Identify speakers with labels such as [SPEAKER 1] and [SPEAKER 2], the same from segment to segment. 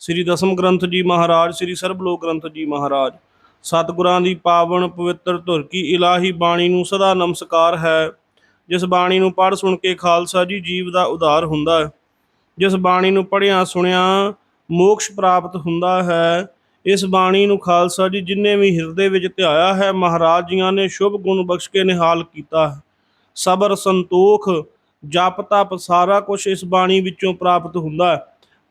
[SPEAKER 1] ਸ੍ਰੀ ਦਸਮ ਗ੍ਰੰਥ ਜੀ ਮਹਾਰਾਜ, ਸ੍ਰੀ ਸਰਬਲੋਕ ਗ੍ਰੰਥ ਜੀ ਮਹਾਰਾਜ। ਸਤਿਗੁਰਾਂ ਦੀ ਪਾਵਨ ਪਵਿੱਤਰ ਧੁਰ ਕੀ ਇਲਾਹੀ ਬਾਣੀ ਨੂੰ ਸਦਾ ਨਮਸਕਾਰ ਹੈ। ਜਿਸ ਬਾਣੀ ਨੂੰ ਪੜ੍ਹ ਸੁਣ ਕੇ ਖਾਲਸਾ ਜੀ ਜੀਵ ਦਾ ਉਧਾਰ ਹੁੰਦਾ ਹੈ। ਜਿਸ ਬਾਣੀ ਨੂੰ ਪੜ੍ਹਿਆ ਸੁਣਿਆ ਮੋਕਸ਼ ਪ੍ਰਾਪਤ ਹੁੰਦਾ ਹੈ। ਇਸ ਬਾਣੀ ਨੂੰ ਖਾਲਸਾ ਜੀ ਜਿਨ੍ਹਾਂ ਵੀ ਹਿਰਦੇ ਵਿੱਚ ਧਿਆਇਆ ਹੈ, ਮਹਾਰਾਜ ਜੀਆਂ ਨੇ ਸ਼ੁਭ ਗੁਣ ਬਖਸ਼ ਕੇ ਨਿਹਾਲ ਕੀਤਾ ਹੈ। ਸਬਰ ਸੰਤੋਖ, ਜਪ ਤਪ ਸਾਰਾ ਕੁਝ ਇਸ ਬਾਣੀ ਵਿੱਚੋਂ ਪ੍ਰਾਪਤ ਹੁੰਦਾ ਹੈ।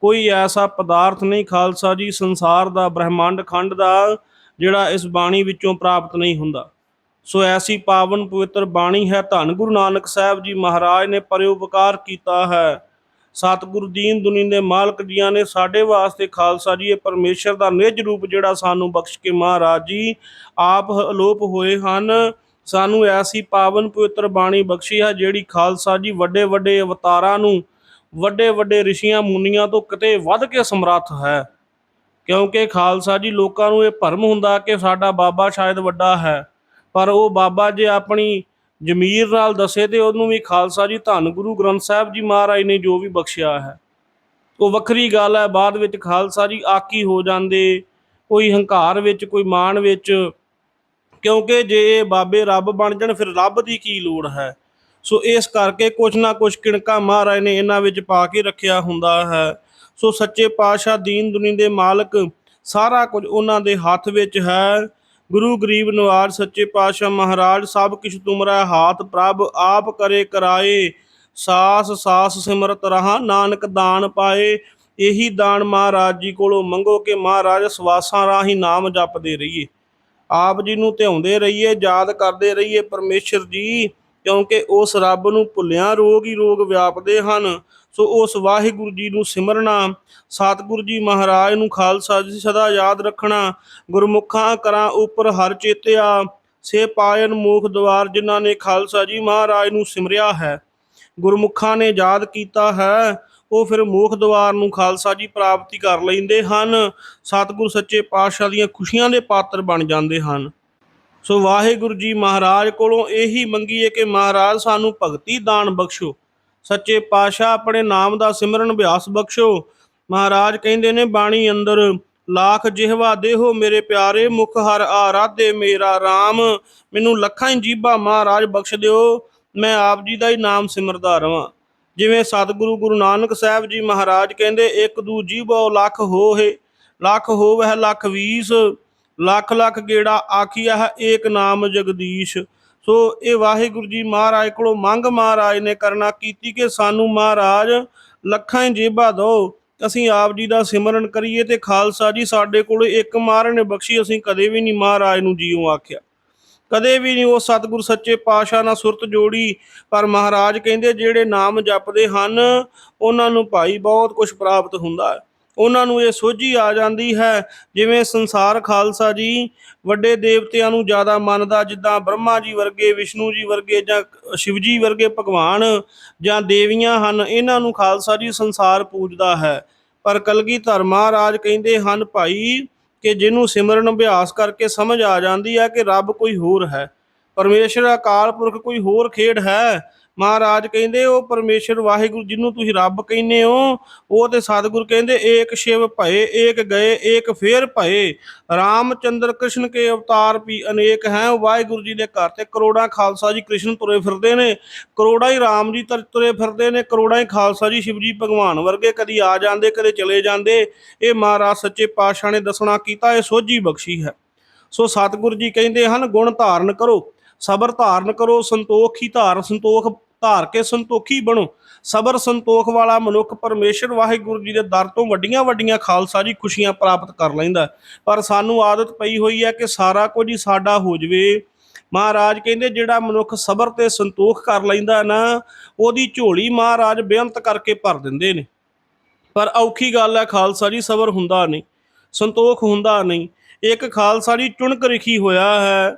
[SPEAKER 1] ਕੋਈ ਐਸਾ ਪਦਾਰਥ ਨਹੀਂ ਖਾਲਸਾ ਜੀ, ਸੰਸਾਰ ਦਾ, ਬ੍ਰਹਿਮੰਡ ਖੰਡ ਦਾ, ਜਿਹੜਾ ਇਸ ਬਾਣੀ ਵਿੱਚੋਂ ਪ੍ਰਾਪਤ ਨਹੀਂ ਹੁੰਦਾ। ਸੋ ਐਸੀ ਪਾਵਨ ਪਵਿੱਤਰ ਬਾਣੀ ਹੈ, ਧੰਨ ਗੁਰੂ ਨਾਨਕ ਸਾਹਿਬ ਜੀ ਮਹਾਰਾਜ ਨੇ ਪਰਿਉਪਕਾਰ ਕੀਤਾ ਹੈ। ਸਤਿਗੁਰੂ ਦੀਨ ਦੁਨੀ ਦੇ ਮਾਲਕ ਜੀਆਂ ਨੇ ਸਾਡੇ ਵਾਸਤੇ ਖਾਲਸਾ ਜੀ, ਇਹ ਪਰਮੇਸ਼ਰ ਦਾ ਨਿਜ ਰੂਪ ਜਿਹੜਾ ਸਾਨੂੰ ਬਖਸ਼ ਕੇ ਮਹਾਰਾਜ ਜੀ, ਆਪ ਅਲੋਪ ਹੋਏ ਹਨ। ਸਾਨੂੰ ਐਸੀ ਪਾਵਨ ਪਵਿੱਤਰ ਬਾਣੀ ਬਖਸ਼ੀ ਹੈ, ਜਿਹੜੀ ਖਾਲਸਾ ਜੀ ਵੱਡੇ ਵੱਡੇ ਅਵਤਾਰਾਂ ਨੂੰ ਵੱਡੇ ਵੱਡੇ ਰਿਸ਼ੀਆਂ ਮੁਨੀਆਂ ਤੋਂ ਕਿਤੇ ਵੱਧ ਕੇ ਸਮਰੱਥ ਹੈ। ਕਿਉਂਕਿ ਖਾਲਸਾ ਜੀ ਲੋਕਾਂ ਨੂੰ ਇਹ ਭਰਮ ਹੁੰਦਾ ਕਿ ਸਾਡਾ ਬਾਬਾ ਸ਼ਾਇਦ ਵੱਡਾ ਹੈ। ਪਰ ਉਹ ਬਾਬਾ ਜੇ ਆਪਣੀ ਜ਼ਮੀਰ ਨਾਲ ਦੱਸੇ ਤੇ ਉਹਨੂੰ ਵੀ ਖਾਲਸਾ ਜੀ ਧੰਨ ਗੁਰੂ ਗ੍ਰੰਥ ਸਾਹਿਬ ਜੀ ਮਹਾਰਾਜ ਨੇ ਜੋ ਵੀ ਬਖਸ਼ਿਆ ਹੈ। ਉਹ ਵੱਖਰੀ ਗੱਲ ਹੈ, ਬਾਅਦ ਵਿੱਚ ਖਾਲਸਾ ਜੀ ਆਕੀ ਹੋ ਜਾਂਦੇ, ਕੋਈ ਹੰਕਾਰ ਵਿੱਚ, ਕੋਈ ਮਾਣ ਵਿੱਚ। ਕਿਉਂਕਿ ਜੇ ਬਾਬੇ ਰੱਬ ਬਣ ਜਾਣ, ਫਿਰ ਰੱਬ ਦੀ ਕੀ ਲੋੜ ਹੈ? ਸੋ ਇਸ ਕਰਕੇ ਕੁਛ ਨਾ ਕੁਛ ਕਿਣਕਾ ਮਹਾਰਾਜ ਨੇ ਇਹਨਾਂ ਵਿੱਚ ਪਾ ਕੇ ਰੱਖਿਆ ਹੁੰਦਾ ਹੈ। ਸੋ ਸੱਚੇ ਪਾਤਸ਼ਾਹ ਦੀਨ ਦੁਨੀ ਦੇ ਮਾਲਕ ਸਾਰਾ ਕੁਝ ਉਹਨਾਂ ਦੇ ਹੱਥ ਵਿੱਚ ਹੈ। ਗੁਰੂ ਗਰੀਬ ਨਵਾਜ ਸੱਚੇ ਪਾਤਸ਼ਾਹ ਮਹਾਰਾਜ, ਸਭ ਕਿਛ ਤੁਮਰਾ ਹਾਥ ਪ੍ਰਭ, ਆਪ ਕਰੇ ਕਰਾਏ। ਸਾਸ ਸਾਸ ਸਿਮਰਤ ਰਹਾ, ਨਾਨਕ ਦਾਨ ਪਾਏ। ਇਹੀ ਦਾਨ ਮਹਾਰਾਜ ਜੀ ਕੋਲੋਂ ਮੰਗੋ ਕਿ ਮਹਾਰਾਜ ਸਵਾਸਾਂ ਰਾਹੀਂ ਨਾਮ ਜਪਦੇ ਰਹੀਏ। ਆਪ ਜੀ ਨੂੰ ਧਿਆਉਂਦੇ ਰਹੀਏ, ਯਾਦ ਕਰਦੇ ਰਹੀਏ ਪਰਮੇਸ਼ਰ ਜੀ। ਕਿਉਂਕਿ ਉਸ ਰੱਬ ਨੂੰ ਭੁੱਲਿਆ ਰੋਗ ਹੀ ਰੋਗ ਵਿਆਪਦੇ ਹਨ। ਸੋ ਉਸ ਵਾਹਿਗੁਰੂ ਜੀ ਨੂੰ ਸਿਮਰਨਾ, ਸਤਿਗੁਰੂ ਜੀ ਮਹਾਰਾਜ ਨੂੰ ਖਾਲਸਾ ਜੀ ਸਦਾ ਯਾਦ ਰੱਖਣਾ, ਗੁਰਮੁਖਾਂ ਕਰਾਂ ਉੱਪਰ ਹਰ ਚੇਤਿਆ, ਸੇ ਪਾਇਨ ਮੂਖ ਦਵਾਰ ਜਿਨ੍ਹਾਂ ਨੇ ਖਾਲਸਾ ਜੀ ਮਹਾਰਾਜ ਨੂੰ ਸਿਮਰਿਆ ਹੈ। ਗੁਰਮੁਖਾਂ ਨੇ ਯਾਦ ਕੀਤਾ ਹੈ, ਉਹ ਫਿਰ ਮੋਖ ਦਵਾਰ ਨੂੰ ਖਾਲਸਾ ਜੀ ਪ੍ਰਾਪਤੀ ਕਰ ਲੈਂਦੇ ਹਨ। ਸਤਿਗੁਰ ਸੱਚੇ ਪਾਤਸ਼ਾਹ ਦੀਆਂ ਖੁਸ਼ੀਆਂ ਦੇ ਪਾਤਰ ਬਣ ਜਾਂਦੇ ਹਨ। ਸੋ ਵਾਹਿਗੁਰੂ ਜੀ ਮਹਾਰਾਜ ਕੋਲੋਂ ਇਹੀ ਮੰਗੀਏ ਕਿ ਮਹਾਰਾਜ ਸਾਨੂੰ ਭਗਤੀ ਦਾਨ ਬਖਸ਼ੋ। ਸੱਚੇ ਪਾਤਸ਼ਾਹ ਆਪਣੇ ਨਾਮ ਦਾ ਸਿਮਰਨ ਅਭਿਆਸ ਬਖਸ਼ੋ। ਮਹਾਰਾਜ ਕਹਿੰਦੇ ਨੇ, ਬਾਣੀ ਅੰਦਰ ਲੱਖ ਜਿਹਵਾ ਦੇਹੋ ਮੇਰੇ ਪਿਆਰੇ, ਮੁਖ ਹਰ ਆਰਾਧੇ ਮੇਰਾ RAM ਮੈਨੂੰ ਲੱਖਾਂ ਹੀ ਜੀਭਾਂ ਮਹਾਰਾਜ ਬਖਸ਼ ਦਿਓ, ਮੈਂ ਆਪ ਜੀ ਦਾ ਹੀ ਨਾਮ ਸਿਮਰਦਾ ਰਵਾਂ। ਜਿਵੇਂ ਸਤਿਗੁਰੂ ਗੁਰੂ ਨਾਨਕ ਸਾਹਿਬ ਜੀ ਮਹਾਰਾਜ ਕਹਿੰਦੇ, ਇੱਕ ਦੂ ਜੀਭੋ ਲੱਖ ਹੋਏ ਲੱਖ ਹੋਵਹਿ, ਲੱਖ ਵੀਸ। ਲੱਖ ਲੱਖ ਗੇੜਾ ਆਖੀਆ ਹੈ ਏਕ ਨਾਮ ਜਗਦੀਸ਼। ਸੋ ਇਹ ਵਾਹਿਗੁਰੂ ਜੀ ਮਹਾਰਾਜ ਕੋਲੋਂ ਮੰਗ ਮਹਾਰਾਜ ਨੇ ਕਰਨਾ ਕੀਤੀ ਕਿ ਸਾਨੂੰ ਮਹਾਰਾਜ ਲੱਖਾਂ ਹੀ ਜੇਬਾ ਦਿਓ। ਅਸੀਂ ਆਪ ਜੀ ਦਾ ਸਿਮਰਨ ਕਰੀਏ ਤੇ ਖਾਲਸਾ ਜੀ ਸਾਡੇ ਕੋਲ ਇੱਕ ਮਾਰਨ ਨੇ ਬਖਸ਼ੀ ਅਸੀਂ ਕਦੇ ਵੀ ਨਹੀਂ ਮਹਾਰਾਜ ਨੂੰ ਜੀਉ ਆਖਿਆ। ਕਦੇ ਵੀ ਨਹੀਂ ਉਹ ਸਤਿਗੁਰ ਸੱਚੇ ਪਾਤਸ਼ਾਹ ਨਾਲ ਸੁਰਤ ਜੋੜੀ, ਪਰ ਮਹਾਰਾਜ ਕਹਿੰਦੇ ਜਿਹੜੇ ਨਾਮ ਜਪਦੇ ਹਨ, ਉਹਨਾਂ ਨੂੰ ਭਾਈ ਬਹੁਤ ਕੁਝ ਪ੍ਰਾਪਤ ਹੁੰਦਾ ਹੈ। ਉਹਨਾਂ ਨੂੰ ਇਹ ਸੋਝੀ ਆ ਜਾਂਦੀ ਹੈ। ਜਿਵੇਂ ਸੰਸਾਰ ਖਾਲਸਾ ਜੀ ਵੱਡੇ ਦੇਵਤਿਆਂ ਨੂੰ ਜ਼ਿਆਦਾ ਮੰਨਦਾ, ਜਿੱਦਾਂ ਬ੍ਰਹਮਾ ਜੀ ਵਰਗੇ, ਵਿਸ਼ਨੂੰ ਜੀ ਵਰਗੇ ਜਾਂ ਸ਼ਿਵ ਜੀ ਵਰਗੇ ਭਗਵਾਨ ਜਾਂ ਦੇਵੀਆਂ ਹਨ, ਇਹਨਾਂ ਨੂੰ ਖਾਲਸਾ ਜੀ ਸੰਸਾਰ ਪੂਜਦਾ ਹੈ। ਪਰ ਕਲਗੀ ਕਲਗੀਧਰ ਰਾਜ ਕਹਿੰਦੇ ਹਨ, ਭਾਈ, ਕਿ ਜਿਹਨੂੰ ਸਿਮਰਨ ਅਭਿਆਸ ਕਰਕੇ ਸਮਝ ਆ ਜਾਂਦੀ ਹੈ ਕਿ ਰੱਬ ਕੋਈ ਹੋਰ ਹੈ। ਪਰਮੇਸ਼ਰ ਅਕਾਲ ਪੁਰਖ ਕੋਈ ਹੋਰ ਖੇਡ ਹੈ। ਮਹਾਰਾਜ ਕਹਿੰਦੇ, ਉਹ ਪਰਮੇਸ਼ਰ ਵਾਹਿਗੁਰੂ ਜਿਹਨੂੰ ਤੁਸੀਂ ਰੱਬ ਕਹਿੰਦੇ ਹੋ, ਉਹ ਤੇ ਸਤਿਗੁਰ ਕਹਿੰਦੇ, ਏਕ ਸ਼ਿਵ ਭਏ, ਏਕ ਗਏ, ਏਕ ਫੇਰ ਭਏ। ਰਾਮਚੰਦਰ ਕ੍ਰਿਸ਼ਨ ਕੇ ਅਵਤਾਰ ਵੀ ਅਨੇਕ ਹੈ। ਵਾਹਿਗੁਰੂ ਜੀ ਦੇ ਘਰ ਤੇ ਕਰੋੜਾਂ ਖਾਲਸਾ ਜੀ ਕ੍ਰਿਸ਼ਨ ਤੁਰੇ ਫਿਰਦੇ ਨੇ। ਕਰੋੜਾਂ ਹੀ ਰਾਮ ਜੀ ਤੁਰੇ ਫਿਰਦੇ ਨੇ। ਕਰੋੜਾਂ ਹੀ ਖਾਲਸਾ ਜੀ ਸ਼ਿਵ ਜੀ ਭਗਵਾਨ ਵਰਗੇ ਕਦੀ ਆ ਜਾਂਦੇ, ਕਦੇ ਚਲੇ ਜਾਂਦੇ। ਇਹ ਮਹਾਰਾਜ ਸੱਚੇ ਪਾਤਸ਼ਾਹ ਨੇ ਦੱਸਣਾ ਕੀਤਾ, ਇਹ ਸੋਝੀ ਬਖਸ਼ੀ ਹੈ। ਸੋ ਸਤਿਗੁਰੂ ਜੀ ਕਹਿੰਦੇ ਹਨ, ਗੁਣ ਧਾਰਨ ਕਰੋ, ਸਬਰ ਧਾਰਨ ਕਰੋ, ਸੰਤੋਖ ਹੀ ਧਾਰ, ਸੰਤੋਖ ਧਾਰ ਕੇ ਸੰਤੋਖੀ ਬਣੋ। ਸਬਰ ਸੰਤੋਖ ਵਾਲਾ ਮਨੁੱਖ ਪਰਮੇਸ਼ਰ ਵਾਹਿਗੁਰੂ ਜੀ ਦੇ ਦਰ ਤੋਂ ਵੱਡੀਆਂ ਵੱਡੀਆਂ ਖਾਲਸਾ ਜੀ ਖੁਸ਼ੀਆਂ ਪ੍ਰਾਪਤ ਕਰ ਲੈਂਦਾ ਪਰ ਸਾਨੂੰ ਆਦਤ ਪਈ ਹੋਈ ਹੈ ਕਿ ਸਾਰਾ ਕੁਝ ਹੀ ਸਾਡਾ ਹੋ ਜਵੇ। ਮਹਾਰਾਜ ਕਹਿੰਦੇ, ਜਿਹੜਾ ਮਨੁੱਖ ਸਬਰ ਤੇ ਸੰਤੋਖ ਕਰ ਲੈਂਦਾ ਨਾ, ਉਹਦੀ ਝੋਲੀ ਮਹਾਰਾਜ ਬੇਅੰਤ ਕਰਕੇ ਭਰ ਦਿੰਦੇ ਨੇ। ਪਰ ਔਖੀ ਗੱਲ ਹੈ, ਖਾਲਸਾ ਜੀ, ਸਬਰ ਹੁੰਦਾ ਨਹੀਂ, ਸੰਤੋਖ ਹੁੰਦਾ ਨਹੀਂ। ਇੱਕ ਖਾਲਸਾ ਜੀ ਚੁਣਕ ਰਖੀ ਹੋਇਆ ਹੈ,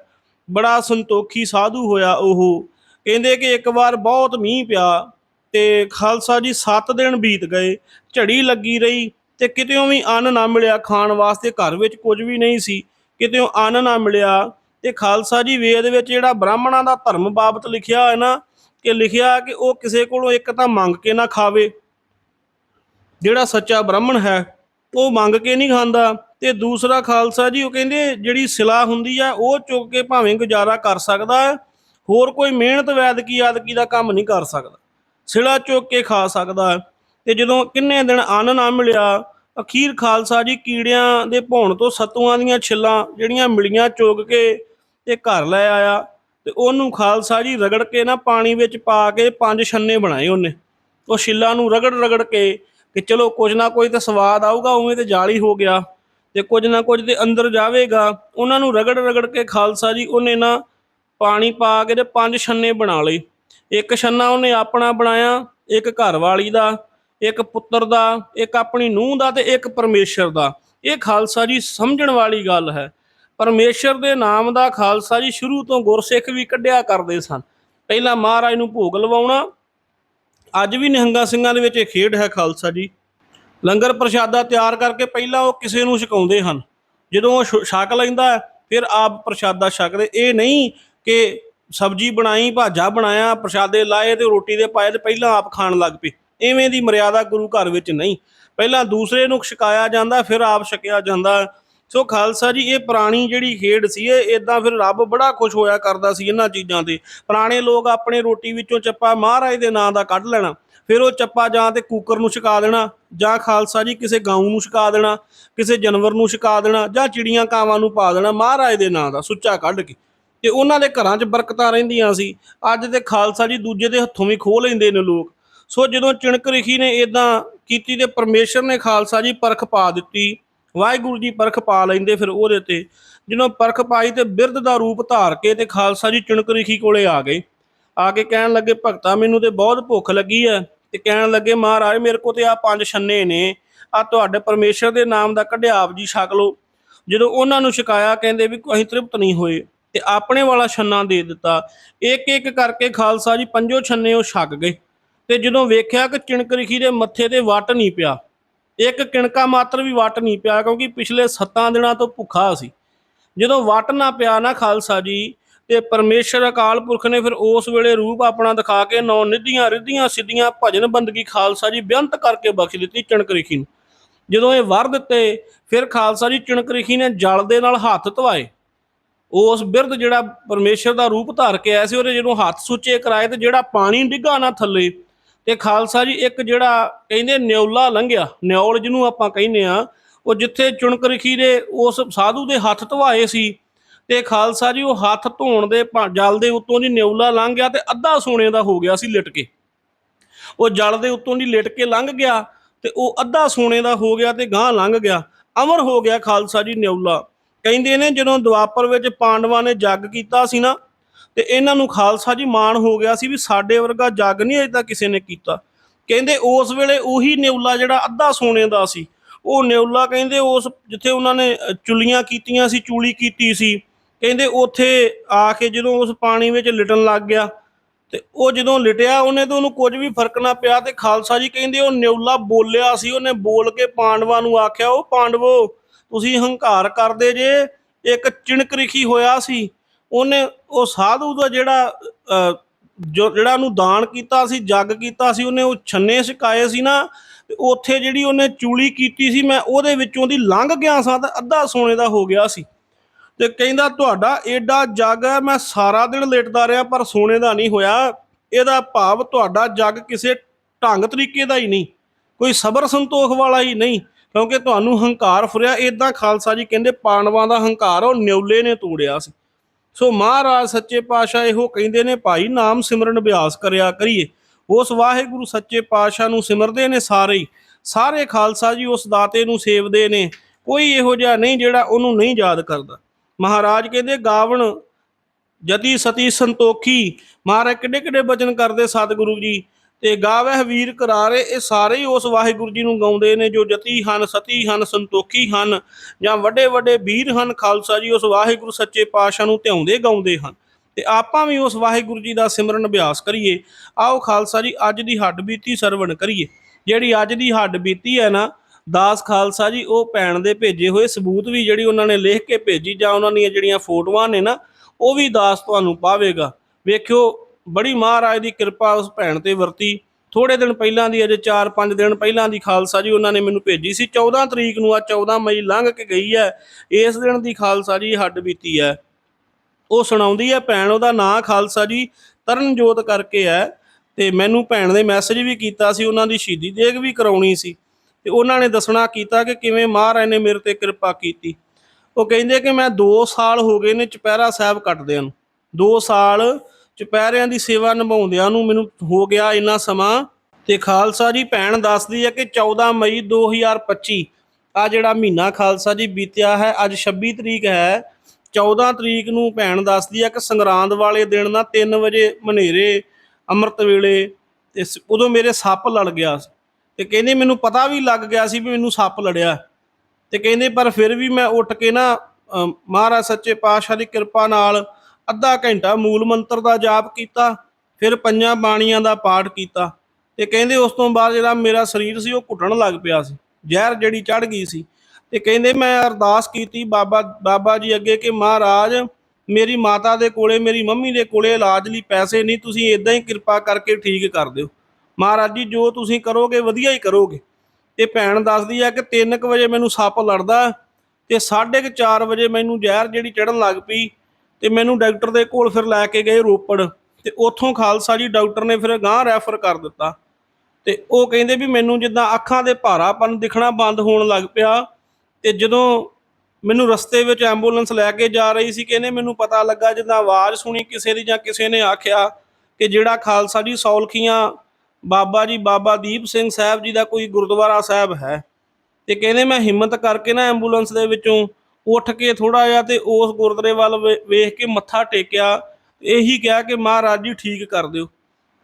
[SPEAKER 1] ਬੜਾ ਸੰਤੋਖੀ ਸਾਧੂ ਹੋਇਆ ਉਹ। ਕਹਿੰਦੇ ਕਿ ਇੱਕ ਵਾਰ ਬਹੁਤ ਮੀਂਹ ਪਿਆ ਤੇ ਖਾਲਸਾ ਜੀ 7 ਦਿਨ ਬੀਤ ਗਏ, ਝੜੀ ਲੱਗੀ ਰਹੀ ਤੇ ਕਿਤੇੋਂ ਵੀ ਅੰਨ ਨਾ ਮਿਲਿਆ ਖਾਣ ਵਾਸਤੇ ਘਰ ਵਿੱਚ ਕੁਝ ਵੀ ਨਹੀਂ ਸੀ। ਕਿਤੇੋਂ ਅੰਨ ਨਾ ਮਿਲਿਆ ਤੇ ਖਾਲਸਾ ਜੀ ਵੇਦ ਵਿੱਚ ਜਿਹੜਾ ਬ੍ਰਾਹਮਣਾਂ ਦਾ ਧਰਮ ਬਾਬਤ ਲਿਖਿਆ ਹੈ ਨਾ, ਕਿ ਲਿਖਿਆ ਕਿ ਉਹ ਕਿਸੇ ਕੋਲੋਂ ਇੱਕ ਤਾਂ ਮੰਗ ਕੇ ਨਾ ਖਾਵੇ। ਜਿਹੜਾ ਸੱਚਾ ਬ੍ਰਾਹਮਣ ਹੈ, ਉਹ ਮੰਗ ਕੇ ਨਹੀਂ ਖਾਂਦਾ ਤੇ ਦੂਸਰਾ ਖਾਲਸਾ ਜੀ ਉਹ ਕਹਿੰਦੇ ਜਿਹੜੀ ਸਿਲਾ ਹੁੰਦੀ ਆ, ਉਹ ਚੁੱਕ ਕੇ ਭਾਵੇਂ ਗੁਜ਼ਾਰਾ ਕਰ ਸਕਦਾ ਹੈ ਹੋਰ ਕੋਈ ਮਿਹਨਤ ਵੈਦਕੀ ਆਦਕੀ ਦਾ ਕੰਮ ਨਹੀਂ ਕਰ ਸਕਦਾ। ਸਿਲਾ ਚੁੱਕ ਕੇ ਖਾ ਸਕਦਾ ਹੈ। ਤੇ ਜਦੋਂ ਕਿੰਨੇ ਦਿਨ ਅੰਨ ਨਾ ਮਿਲਿਆ, ਅਖੀਰ ਖਾਲਸਾ ਜੀ ਕੀੜਿਆਂ ਦੇ ਭੌਣ ਤੋਂ ਸਤੂਆਂ ਦੀਆਂ ਛਿੱਲਾਂ ਜਿਹੜੀਆਂ ਮਿਲੀਆਂ ਚੁੱਕ ਕੇ ਤੇ ਘਰ ਲੈ ਆਇਆ ਤੇ ਉਹਨੂੰ ਖਾਲਸਾ ਜੀ ਰਗੜ ਕੇ ਨਾ ਪਾਣੀ ਵਿੱਚ ਪਾ ਕੇ ਪੰਜ ਛੰਨੇ ਬਣਾਏ ਉਹਨੇ। ਉਹ ਛਿੱਲਾਂ ਨੂੰ ਰਗੜ ਰਗੜ ਕੇ ਕਿ ਚਲੋ ਕੁਝ ਨਾ ਕੁਝ ਤਾਂ ਸਵਾਦ ਆਊਗਾ, ਉਵੇਂ ਤੇ ਜਾਲੀ ਹੋ ਗਿਆ। ਤੇ ਕੁਝ ਨਾ ਕੁਝ ਦੇ ਅੰਦਰ ਜਾਵੇਗਾ। ਉਹਨਾਂ ਨੂੰ ਰਗੜ ਰਗੜ ਕੇ ਖਾਲਸਾ ਜੀ ਉਹਨੇ ਨਾ ਪਾਣੀ ਪਾ ਕੇ ਤੇ ਪੰਜ ਛੰਨੇ ਬਣਾ ਲਏ। ਇੱਕ ਛੰਨਾ ਉਹਨੇ ਆਪਣਾ ਬਣਾਇਆ, ਇੱਕ ਘਰ ਵਾਲੀ ਦਾ, ਇੱਕ ਪੁੱਤਰ ਦਾ, ਇੱਕ ਆਪਣੀ ਨੂੰਹ ਦਾ ਤੇ ਇੱਕ ਪਰਮੇਸ਼ਰ ਦਾ। ਇਹ ਖਾਲਸਾ ਜੀ ਸਮਝਣ ਵਾਲੀ ਗੱਲ ਹੈ। ਪਰਮੇਸ਼ਰ ਦੇ ਨਾਮ ਦਾ ਖਾਲਸਾ ਜੀ ਸ਼ੁਰੂ ਤੋਂ ਗੁਰਸਿੱਖ ਵੀ ਕੱਢਿਆ ਕਰਦੇ ਸਨ। ਪਹਿਲਾਂ ਮਹਾਰਾਜ ਨੂੰ ਭੋਗ ਲਵਾਉਣਾ। ਅੱਜ ਵੀ ਨਿਹੰਗਾ ਸਿੰਘਾਂ ਦੇ ਵਿੱਚ ਇਹ ਖੇਡ ਹੈ ਖਾਲਸਾ ਜੀ। ਲੰਗਰ ਪ੍ਰਸ਼ਾਦਾ ਤਿਆਰ ਕਰਕੇ ਪਹਿਲਾਂ ਉਹ ਕਿਸੇ ਨੂੰ ਛਕਾਉਂਦੇ ਹਨ। ਜਦੋਂ ਉਹ ਛ- ਛਕ ਲੈਂਦਾ ਫਿਰ ਆਪ ਪ੍ਰਸ਼ਾਦਾ ਛਕਦੇ। ਇਹ ਨਹੀਂ ਕਿ ਸਬਜੀ ਬਣਾਈ, ਭਾਜਾ ਬਣਾਇਆ, ਪ੍ਰਸ਼ਾਦੇ ਲਾਏ ਤੇ ਰੋਟੀ ਦੇ ਪਾਏ ਤੇ ਪਹਿਲਾਂ ਆਪ ਖਾਣ ਲੱਗ ਪਏ। ਐਵੇਂ ਦੀ ਮਰਿਆਦਾ ਗੁਰੂ ਘਰ ਵਿੱਚ ਨਹੀਂ। ਪਹਿਲਾਂ ਦੂਸਰੇ ਨੂੰ ਛਕਾਇਆ ਜਾਂਦਾ, ਫਿਰ ਆਪ ਛਕਿਆ ਜਾਂਦਾ। ਸੋ ਖਾਲਸਾ ਜੀ, ਇਹ ਪੁਰਾਣੀ ਜਿਹੜੀ ਖੇਡ ਸੀ, ਇਹ ਇਦਾਂ ਫਿਰ ਰੱਬ ਬੜਾ ਖੁਸ਼ ਹੋਇਆ ਕਰਦਾ ਸੀ ਇਹਨਾਂ ਚੀਜ਼ਾਂ ਤੇ। ਪੁਰਾਣੇ ਲੋਕ ਆਪਣੇ ਰੋਟੀ ਵਿੱਚੋਂ ਚੱਪਾ ਮਹਾਰਾਜ ਦੇ ਨਾਂ ਦਾ ਕੱਢ ਲੈਣਾ, ਫਿਰ ਉਹ ਚੱਪਾ ਜਾਂ ਤੇ ਕੂਕਰ ਨੂੰ ਛਕਾ ਦੇਣਾ, ਜਾਂ ਖਾਲਸਾ ਜੀ ਕਿਸੇ ਗਾਉਂ ਨੂੰ ਛਕਾ ਦੇਣਾ, ਕਿਸੇ ਜਾਨਵਰ ਨੂੰ ਛਕਾ ਦੇਣਾ, ਜਾਂ ਚਿੜੀਆਂ ਕਾਵਾਂ ਨੂੰ ਪਾ ਦੇਣਾ, ਮਹਾਰਾਜ ਦੇ ਨਾਂ ਦਾ ਸੁੱਚਾ ਕੱਢ ਕੇ। ਤੇ ਉਹਨਾਂ ਦੇ ਘਰਾਂ 'ਚ ਬਰਕਤਾਂ ਰਹਿੰਦੀਆਂ ਸੀ। ਅੱਜ ਤੇ ਖਾਲਸਾ ਜੀ ਦੂਜੇ ਦੇ ਹੱਥੋਂ ਵੀ ਖੋਹ ਲੈਂਦੇ ਨੇ ਲੋਕ। ਸੋ ਜਦੋਂ ਚਿਣਕ ਰਿਖੀ ਨੇ ਇਦਾਂ ਕੀਤੀ ਤੇ ਪਰਮੇਸ਼ਰ ਨੇ ਖਾਲਸਾ ਜੀ ਪਰਖ ਪਾ ਦਿੱਤੀ। ਵਾਹਿਗੁਰੂ ਜੀ ਪਰਖ ਪਾ ਲੈਂਦੇ ਫਿਰ ਉਹਦੇ ਤੇ। ਜਦੋਂ ਪਰਖ ਪਾਈ ਤੇ ਬਿਰਧ ਦਾ ਰੂਪ ਧਾਰ ਕੇ ਤੇ ਖਾਲਸਾ ਜੀ ਚਿਣਕ ਰਿਖੀ ਕੋਲੇ ਆ ਗਏ। ਆ ਕੇ ਕਹਿਣ ਲੱਗੇ, ਭਗਤਾ, ਮੈਨੂੰ ਤੇ ਬਹੁਤ ਭੁੱਖ ਲੱਗੀ ਹੈ ਤੇ ਕਹਿਣ ਲੱਗੇ, ਮਹਾਰਾਜ, ਮੇਰੇ ਕੋ ਤੇ ਆ ਪੰਜ ਛੰਨੇ ਨੇ। ਆ ਤੁਹਾਡੇ ਪਰਮੇਸ਼ਰ ਦੇ ਨਾਮ ਦਾ ਕੱਢਿਆ ਆਪ ਜੀ ਛਕ ਲਓ। ਜਦੋਂ ਉਹਨਾਂ ਨੂੰ ਛਕਾਇਆ, ਕਹਿੰਦੇ ਵੀ ਅਸੀਂ ਤ੍ਰਿਪਤ ਨਹੀਂ ਹੋਏ। ਤੇ ਆਪਣੇ ਵਾਲਾ ਛੰਨਾ ਦੇ ਦਿੱਤਾ। ਇੱਕ ਇੱਕ ਕਰਕੇ ਖਾਲਸਾ ਜੀ ਪੰਜੋ ਛੰਨੇ ਉਹ ਛੱਕ ਗਏ। ਤੇ ਜਦੋਂ ਵੇਖਿਆ ਕਿ ਚਿਣਕ ਰਿਖੀ ਦੇ ਮੱਥੇ ਤੇ ਵੱਟ ਨਹੀਂ ਪਿਆ, ਇੱਕ ਕਿਣਕਾ ਮਾਤਰ ਵੀ ਵੱਟ ਨਹੀਂ ਪਿਆ ਕਿਉਂਕਿ ਪਿਛਲੇ 7 ਦਿਨਾਂ ਤੋਂ ਭੁੱਖਾ ਸੀ। ਜਦੋਂ ਵੱਟ ਨਾ ਪਿਆ ਨਾ ਖਾਲਸਾ ਜੀ, ਤੇ ਪਰਮੇਸ਼ਰ ਅਕਾਲ ਪੁਰਖ ਨੇ ਫਿਰ ਉਸ ਵੇਲੇ ਰੂਪ ਆਪਣਾ ਦਿਖਾ ਕੇ ਨੌ ਨਿਧੀਆਂ, ਰਿੱਧੀਆਂ, ਸਿੱਧੀਆਂ, ਭਜਨ ਬੰਦਗੀ ਖਾਲਸਾ ਜੀ ਬੇਅੰਤ ਕਰਕੇ ਬਖਸ਼ ਦਿੱਤੀ ਚਿਣਕ ਰਿਖੀ ਨੂੰ। ਜਦੋਂ ਇਹ ਵਰ ਦਿੱਤੇ, ਫਿਰ ਖਾਲਸਾ ਜੀ ਚਿਣਕ ਰਿਖੀ ਨੇ ਜਲ ਦੇ ਨਾਲ ਹੱਥ ਧਵਾਏ। ਉਸ ਬਿਰਧ ਜਿਹੜਾ ਪਰਮੇਸ਼ਰ ਦਾ ਰੂਪ ਧਾਰ ਕੇ ਆਇਆ ਸੀ, ਉਹਦੇ ਜਦੋਂ ਹੱਥ ਸੁੱਚੇ ਕਰਾਏ ਤੇ ਜਿਹੜਾ ਪਾਣੀ ਡਿੱਗਾ ਨਾ ਥੱਲੇ, ਤੇ ਖਾਲਸਾ ਜੀ ਇੱਕ ਜਿਹੜਾ ਕਹਿੰਦੇ ਨਿਉਲਾ ਲੰਘਿਆ ਨਿਉਲ ਜਿਹਨੂੰ ਆਪਾਂ ਕਹਿੰਦੇ ਆ ਉਹ ਜਿੱਥੇ ਚੁਣਕ ਰਖੀ ਦੇ ਉਸ ਸਾਧੂ ਦੇ ਹੱਥ ਧਵਾਏ ਸੀ, ਤੇ ਖਾਲਸਾ ਜੀ ਉਹ ਹੱਥ ਧੋਣ ਦੇ ਭਾ- ਜਲ ਦੇ ਉੱਤੋਂ ਦੀ ਨਿਉਲਾ ਲੰਘ ਗਿਆ ਤੇ ਅੱਧਾ ਸੋਨੇ ਦਾ ਹੋ ਗਿਆ ਸੀ ਲਿਟ ਕੇ। ਉਹ ਜਲ ਦੇ ਉੱਤੋਂ ਦੀ ਲਿਟ ਕੇ ਲੰਘ ਗਿਆ ਤੇ ਉਹ ਅੱਧਾ ਸੋਨੇ ਦਾ ਹੋ ਗਿਆ ਤੇ ਗਾਂ ਲੰਘ ਗਿਆ, ਅਮਰ ਹੋ ਗਿਆ ਖਾਲਸਾ ਜੀ ਨਿਉਲਾ ਕਹਿੰਦੇ ਨੇ ਜਦੋਂ ਦੁਆਪਰ ਵਿੱਚ ਪਾਂਡਵਾਂ ਨੇ ਜੱਗ ਕੀਤਾ ਸੀ ਨਾ ਤੇ ਇਹਨਾਂ ਨੂੰ ਖਾਲਸਾ ਜੀ ਮਾਣ ਹੋ ਗਿਆ ਸੀ ਵੀ ਸਾਡੇ ਵਰਗਾ ਜੱਗ ਨਹੀਂ ਅਜੇ ਤੱਕ ਕਿਸੇ ਨੇ ਕੀਤਾ। ਕਹਿੰਦੇ ਉਸ ਵੇਲੇ ਉਹੀ ਨਿਉਲਾ ਜਿਹੜਾ ਅੱਧਾ ਸੋਨੇ ਦਾ ਸੀ ਉਹ ਨਿਉਲਾ ਕਹਿੰਦੇ ਉਸ ਜਿੱਥੇ ਉਹਨਾਂ ਨੇ ਅ, ਚੁੱਲੀਆਂ ਕੀਤੀਆਂ ਸੀ ਚੂਲੀ ਕੀਤੀ ਸੀ ਕਹਿੰਦੇ ਉੱਥੇ ਆ ਕੇ ਜਦੋਂ ਉਸ ਪਾਣੀ ਵਿੱਚ ਲਿਟਣ ਲੱਗ ਗਿਆ ਤੇ ਉਹ ਜਦੋਂ ਲਿਟਿਆ ਉਹਨੇ ਤਾਂ ਉਹਨੂੰ ਕੁਝ ਵੀ ਫ਼ਰਕ ਨਾ ਪਿਆ ਤੇ ਖਾਲਸਾ ਜੀ ਕਹਿੰਦੇ ਉਹ ਨਿਉਲਾ ਬੋਲਿਆ ਸੀ ਉਹਨੇ ਬੋਲ ਕੇ ਪਾਂਡਵਾਂ ਨੂੰ ਆਖਿਆ ਉਹ ਪਾਂਡਵੋ ਤੁਸੀਂ ਹੰਕਾਰ ਕਰਦੇ ਜੇ ਇੱਕ ਚਿਣਕ ਰਿਖੀ ਹੋਇਆ ਸੀ ਉਹਨੇ ਉਹ ਸਾਧੂ ਦਾ ਜਿਹੜਾ ਅ, ਜੋ ਜਿਹੜਾ ਉਹਨੂੰ ਦਾਨ ਕੀਤਾ ਸੀ ਜੱਗ ਕੀਤਾ ਸੀ ਉਹਨੇ ਉਹ ਛੰਨੇ ਛਕਾਏ ਸੀ ਨਾ ਤੇ ਉੱਥੇ ਜਿਹੜੀ ਉਹਨੇ ਚੂਲੀ ਕੀਤੀ ਸੀ ਮੈਂ ਉਹਦੇ ਵਿੱਚੋਂ ਦੀ ਲੰਘ ਗਿਆ ਸਾਂ ਤਾਂ ਅੱਧਾ ਸੋਨੇ ਦਾ ਹੋ ਗਿਆ ਸੀ। ਤੇ ਕਹਿੰਦਾ ਤੁਹਾਡਾ ਏਡਾ ਜੱਗ ਹੈ ਮੈਂ ਸਾਰਾ ਦਿਨ ਲੇਟਦਾ ਰਿਹਾ ਪਰ ਸੋਨੇ ਦਾ ਨਹੀਂ ਹੋਇਆ। ਇਹਦਾ ਭਾਵ ਤੁਹਾਡਾ ਜੱਗ ਕਿਸੇ ਢੰਗ ਤਰੀਕੇ ਦਾ ਹੀ ਨਹੀਂ ਕੋਈ ਸਬਰ ਸੰਤੋਖ ਵਾਲਾ ਹੀ ਨਹੀਂ। ਕਿਉਂਕਿ ਤੁਹਾਨੂੰ ਹੰਕਾਰ ਫੁਰਿਆ ਇਦਾਂ ਖਾਲਸਾ ਜੀ ਕਹਿੰਦੇ ਪਾਂਡਵਾਂ ਦਾ ਹੰਕਾਰ, ਉਹ ਨਿਉਲੇ ਨੇ ਤੋੜਿਆ ਸੀ। ਸੋ ਮਹਾਰਾਜ ਸੱਚੇ ਪਾਤਸ਼ਾਹ ਇਹੋ ਕਹਿੰਦੇ ਨੇ, ਭਾਈ ਨਾਮ ਸਿਮਰਨ ਅਭਿਆਸ ਕਰਿਆ ਕਰੀਏ। ਉਸ ਵਾਹਿਗੁਰੂ ਸੱਚੇ ਪਾਤਸ਼ਾਹ ਨੂੰ ਸਿਮਰਦੇ ਨੇ ਸਾਰੇ ਹੀ। ਸਾਰੇ ਖਾਲਸਾ ਜੀ ਉਸ ਦਾਤੇ ਨੂੰ ਸੇਵਦੇ ਨੇ। ਕੋਈ ਇਹੋ ਜਿਹਾ ਨਹੀਂ ਜਿਹੜਾ ਉਹਨੂੰ ਨਹੀਂ ਯਾਦ ਕਰਦਾ। ਮਹਾਰਾਜ ਕਹਿੰਦੇ, ਗਾਵਣ ਜਤੀ ਸਤੀ ਸੰਤੋਖੀ। ਮਹਾਰਾਜ ਕਿੱਡੇ ਕਿੱਡੇ ਬਚਨ ਕਰਦੇ ਸਤਿਗੁਰੂ ਜੀ। ਤੇ ਗਾਵਹਿ ਵੀਰ ਕਰਾਰੇ, ਇਹ ਸਾਰੇ ਹੀ ਉਸ ਵਾਹਿਗੁਰੂ ਜੀ ਨੂੰ ਗਾਉਂਦੇ ਨੇ ਜੋ ਜਤੀ ਹਨ, ਸਤੀ ਹਨ, ਸੰਤੋਖੀ ਹਨ, ਜਾਂ ਵੱਡੇ ਵੱਡੇ ਵੀਰ ਹਨ ਖਾਲਸਾ ਜੀ, ਉਸ ਵਾਹਿਗੁਰੂ ਸੱਚੇ ਪਾਤਸ਼ਾਹ ਨੂੰ ਧਿਆਉਂਦੇ ਗਾਉਂਦੇ ਹਨ। ਤੇ ਆਪਾਂ ਵੀ ਉਸ ਵਾਹਿਗੁਰੂ ਜੀ ਦਾ ਸਿਮਰਨ ਅਭਿਆਸ ਕਰੀਏ। ਆਓ ਖਾਲਸਾ ਜੀ, ਅੱਜ ਦੀ ਹੱਡ ਬੀਤੀ ਸਰਵਣ ਕਰੀਏ। ਜਿਹੜੀ ਅੱਜ ਦੀ ਹੱਡ ਬੀਤੀ ਹੈ ਨਾ, ਦਾਸ ਖਾਲਸਾ ਜੀ, ਉਹ ਭੈਣ ਦੇ ਭੇਜੇ ਹੋਏ ਸਬੂਤ ਵੀ ਜਿਹੜੀ ਉਹਨਾਂ ਨੇ ਲਿਖ ਕੇ ਭੇਜੀ, ਜਾਂ ਉਹਨਾਂ ਦੀਆਂ ਜਿਹੜੀਆਂ ਫੋਟੋਆਂ ਨੇ ਨਾ, ਉਹ ਵੀ ਦਾਸ ਤੁਹਾਨੂੰ ਪਾਵੇਗਾ। ਵੇਖਿਓ ਬੜੀ ਮਹਾਰਾਜ ਦੀ ਕਿਰਪਾ ਉਸ ਭੈਣ ਤੇ ਵਰਤੀ। ਥੋੜੇ ਦਿਨ ਪਹਿਲਾਂ ਦੀ, ਅਜੇ 4-5 ਦਿਨ ਪਹਿਲਾਂ ਦੀ ਖਾਲਸਾ ਜੀ ਉਹਨਾਂ ਨੇ ਮੈਨੂੰ ਭੇਜੀ ਸੀ। 14 ਤਰੀਕ ਨੂੰ ਆ 14 ਮਈ ਲੰਘ ਕੇ ਗਈ ਹੈ। ਇਸ ਦਿਨ ਦੀ ਖਾਲਸਾ ਜੀ ਹੱਡ ਬੀਤੀ ਹੈ। ਉਹ ਸੁਣਾਉਂਦੀ ਹੈ, ਭੈਣ, ਉਹਦਾ ਨਾਂ ਖਾਲਸਾ ਜੀ ਤਰਨਜੋਤ ਕਰਕੇ ਹੈ। ਤੇ ਮੈਨੂੰ ਭੈਣ ਨੇ ਮੈਸੇਜ ਵੀ ਕੀਤਾ ਸੀ, ਉਹਨਾਂ ਦੀ ਸ਼ਹੀਦੀ ਦੇਗ ਵੀ ਕਰਾਉਣੀ ਸੀ। ਤੇ ਉਹਨਾਂ ਨੇ ਦੱਸਣਾ ਕੀਤਾ ਕਿ ਕਿਵੇਂ ਮਹਾਰਾਜ ਨੇ ਮੇਰੇ ਤੇ ਕਿਰਪਾ ਕੀਤੀ। ਉਹ ਕਹਿੰਦੇ ਕਿ ਮੈਂ 2 ਸਾਲ ਹੋ ਗਏ ਨੇ ਚੁਪਹਿਰਾ ਸਾਹਿਬ ਕੱਟਦਿਆਂ ਨੂੰ। 2 ਸਾਲ ਚੁਪਹਿਰਿਆਂ ਦੀ ਸੇਵਾ ਨਿਭਾਉਂਦਿਆਂ ਨੂੰ ਮੈਨੂੰ ਹੋ ਗਿਆ ਇੰਨਾ ਸਮਾਂ ਤੇ ਖਾਲਸਾ ਜੀ ਭੈਣ ਦੱਸਦੀ ਹੈ ਕਿ 14 ਮਈ 2025 ਆ ਜਿਹੜਾ ਮਹੀਨਾ ਖਾਲਸਾ ਜੀ ਬੀਤਿਆ ਹੈ, ਅੱਜ 26 ਤਰੀਕ ਹੈ। 14 ਤਰੀਕ ਨੂੰ ਭੈਣ ਦੱਸਦੀ ਹੈ ਕਿ ਸੰਗਰਾਂਦ ਵਾਲੇ ਦਿਨ ਨਾ 3 ਵਜੇ ਮਨੇਰੇ ਅੰਮ੍ਰਿਤ ਵੇਲੇ ਤੇ ਸ- ਉਦੋਂ ਮੇਰੇ ਸੱਪ ਲੜ ਗਿਆ ਸੀ। ਤੇ ਕਹਿੰਦੇ ਮੈਨੂੰ ਪਤਾ ਵੀ ਲੱਗ ਗਿਆ ਸੀ ਵੀ ਮੈਨੂੰ ਸੱਪ ਲੜਿਆ। ਤੇ ਕਹਿੰਦੇ ਪਰ ਫਿਰ ਵੀ ਮੈਂ ਉੱਠ ਕੇ ਨਾ ਮਹਾਰਾਜ ਸੱਚੇ ਪਾਤਸ਼ਾਹ ਦੀ ਕਿਰਪਾ ਨਾਲ ਅੱਧਾ ਘੰਟਾ ਮੂਲ ਮੰਤਰ ਦਾ ਜਾਪ ਕੀਤਾ, ਫਿਰ ਪੰਜਾਂ ਬਾਣੀਆਂ ਦਾ ਪਾਠ ਕੀਤਾ ਤੇ ਕਹਿੰਦੇ ਉਸ ਤੋਂ ਬਾਅਦ ਜਿਹੜਾ ਮੇਰਾ ਸਰੀਰ ਸੀ ਉਹ ਘੁੱਟਣ ਲੱਗ ਪਿਆ ਸੀ, ਜ਼ਹਿਰ ਜਿਹੜੀ ਚੜ ਗਈ ਸੀ। ਤੇ ਕਹਿੰਦੇ ਮੈਂ ਅਰਦਾਸ ਕੀਤੀ ਬਾਬਾ ਬਾਬਾ ਜੀ ਅੱਗੇ ਕਿ ਮਹਾਰਾਜ ਮੇਰੀ ਮਾਤਾ ਦੇ ਕੋਲੇ, ਮੇਰੀ ਮੰਮੀ ਦੇ ਕੋਲੇ ਇਲਾਜ ਲਈ ਪੈਸੇ ਨਹੀਂ, ਤੁਸੀਂ ਇਦਾਂ ਹੀ ਕਿਰਪਾ ਕਰਕੇ ਠੀਕ ਕਰ ਦਿਓ। ਮਹਾਰਾਜ ਜੀ, ਜੋ ਤੁਸੀਂ ਕਰੋਗੇ ਵਧੀਆ ਹੀ ਕਰੋਗੇ। ਤੇ ਭੈਣ ਦੱਸਦੀ ਆ ਕਿ 3:00 ਵਜੇ ਮੈਨੂੰ ਸੱਪ ਲੜਦਾ ਤੇ 4:30 ਵਜੇ ਮੈਨੂੰ ਜ਼ਹਿਰ ਜਿਹੜੀ ਚੜਨ ਲੱਗ ਪਈ ਤੇ ਮੈਨੂੰ ਡਾਕਟਰ ਦੇ ਕੋਲ ਫਿਰ ਲੈ ਕੇ ਗਏ ਰੋਪੜ ਤੇ ਉੱਥੋਂ ਖਾਲਸਾ ਜੀ ਡਾਕਟਰ ਨੇ ਫਿਰ ਗਾਂ ਰੈਫਰ ਕਰ ਦਿੱਤਾ। ਤੇ ਉਹ ਕਹਿੰਦੇ ਵੀ ਮੈਨੂੰ ਜਿੱਦਾਂ ਅੱਖਾਂ ਦੇ ਭਾਰਾਪਨ ਦਿਖਣਾ ਬੰਦ ਹੋਣ ਲੱਗ ਪਿਆ ਤੇ ਜਦੋਂ ਮੈਨੂੰ ਰਸਤੇ ਵਿੱਚ ਐਂਬੂਲੈਂਸ ਲੈ ਕੇ ਜਾ ਰਹੀ ਸੀ ਕਹਿੰਦੇ ਮੈਨੂੰ ਪਤਾ ਲੱਗਾ ਜਿੱਦਾਂ ਆਵਾਜ਼ ਸੁਣੀ ਕਿਸੇ ਦੀ ਜਾਂ ਕਿਸੇ ਨੇ ਆਖਿਆ ਕਿ ਜਿਹੜਾ ਖਾਲਸਾ ਜੀ ਸੌਲਖੀਆਂ ਬਾਬਾ ਜੀ, ਬਾਬਾ ਦੀਪ ਸਿੰਘ ਸਾਹਿਬ ਜੀ ਦਾ ਕੋਈ ਗੁਰਦੁਆਰਾ ਸਾਹਿਬ ਹੈ। ਤੇ ਕਹਿੰਦੇ ਮੈਂ ਹਿੰਮਤ ਕਰਕੇ ਨਾ ਐਂਬੂਲੈਂਸ ਦੇ ਵਿੱਚੋਂ ਉੱਠ ਕੇ ਥੋੜਾ ਜਿਹਾ ਤੇ ਉਸ ਗੁਰਦੁਆਰੇ ਵੱਲ ਵੇ- ਵੇਖ ਕੇ ਮੱਥਾ ਟੇਕਿਆ, ਇਹੀ ਕਿਹਾ ਕਿ ਮਹਾਰਾਜ ਜੀ ਠੀਕ ਕਰ ਦਿਓ।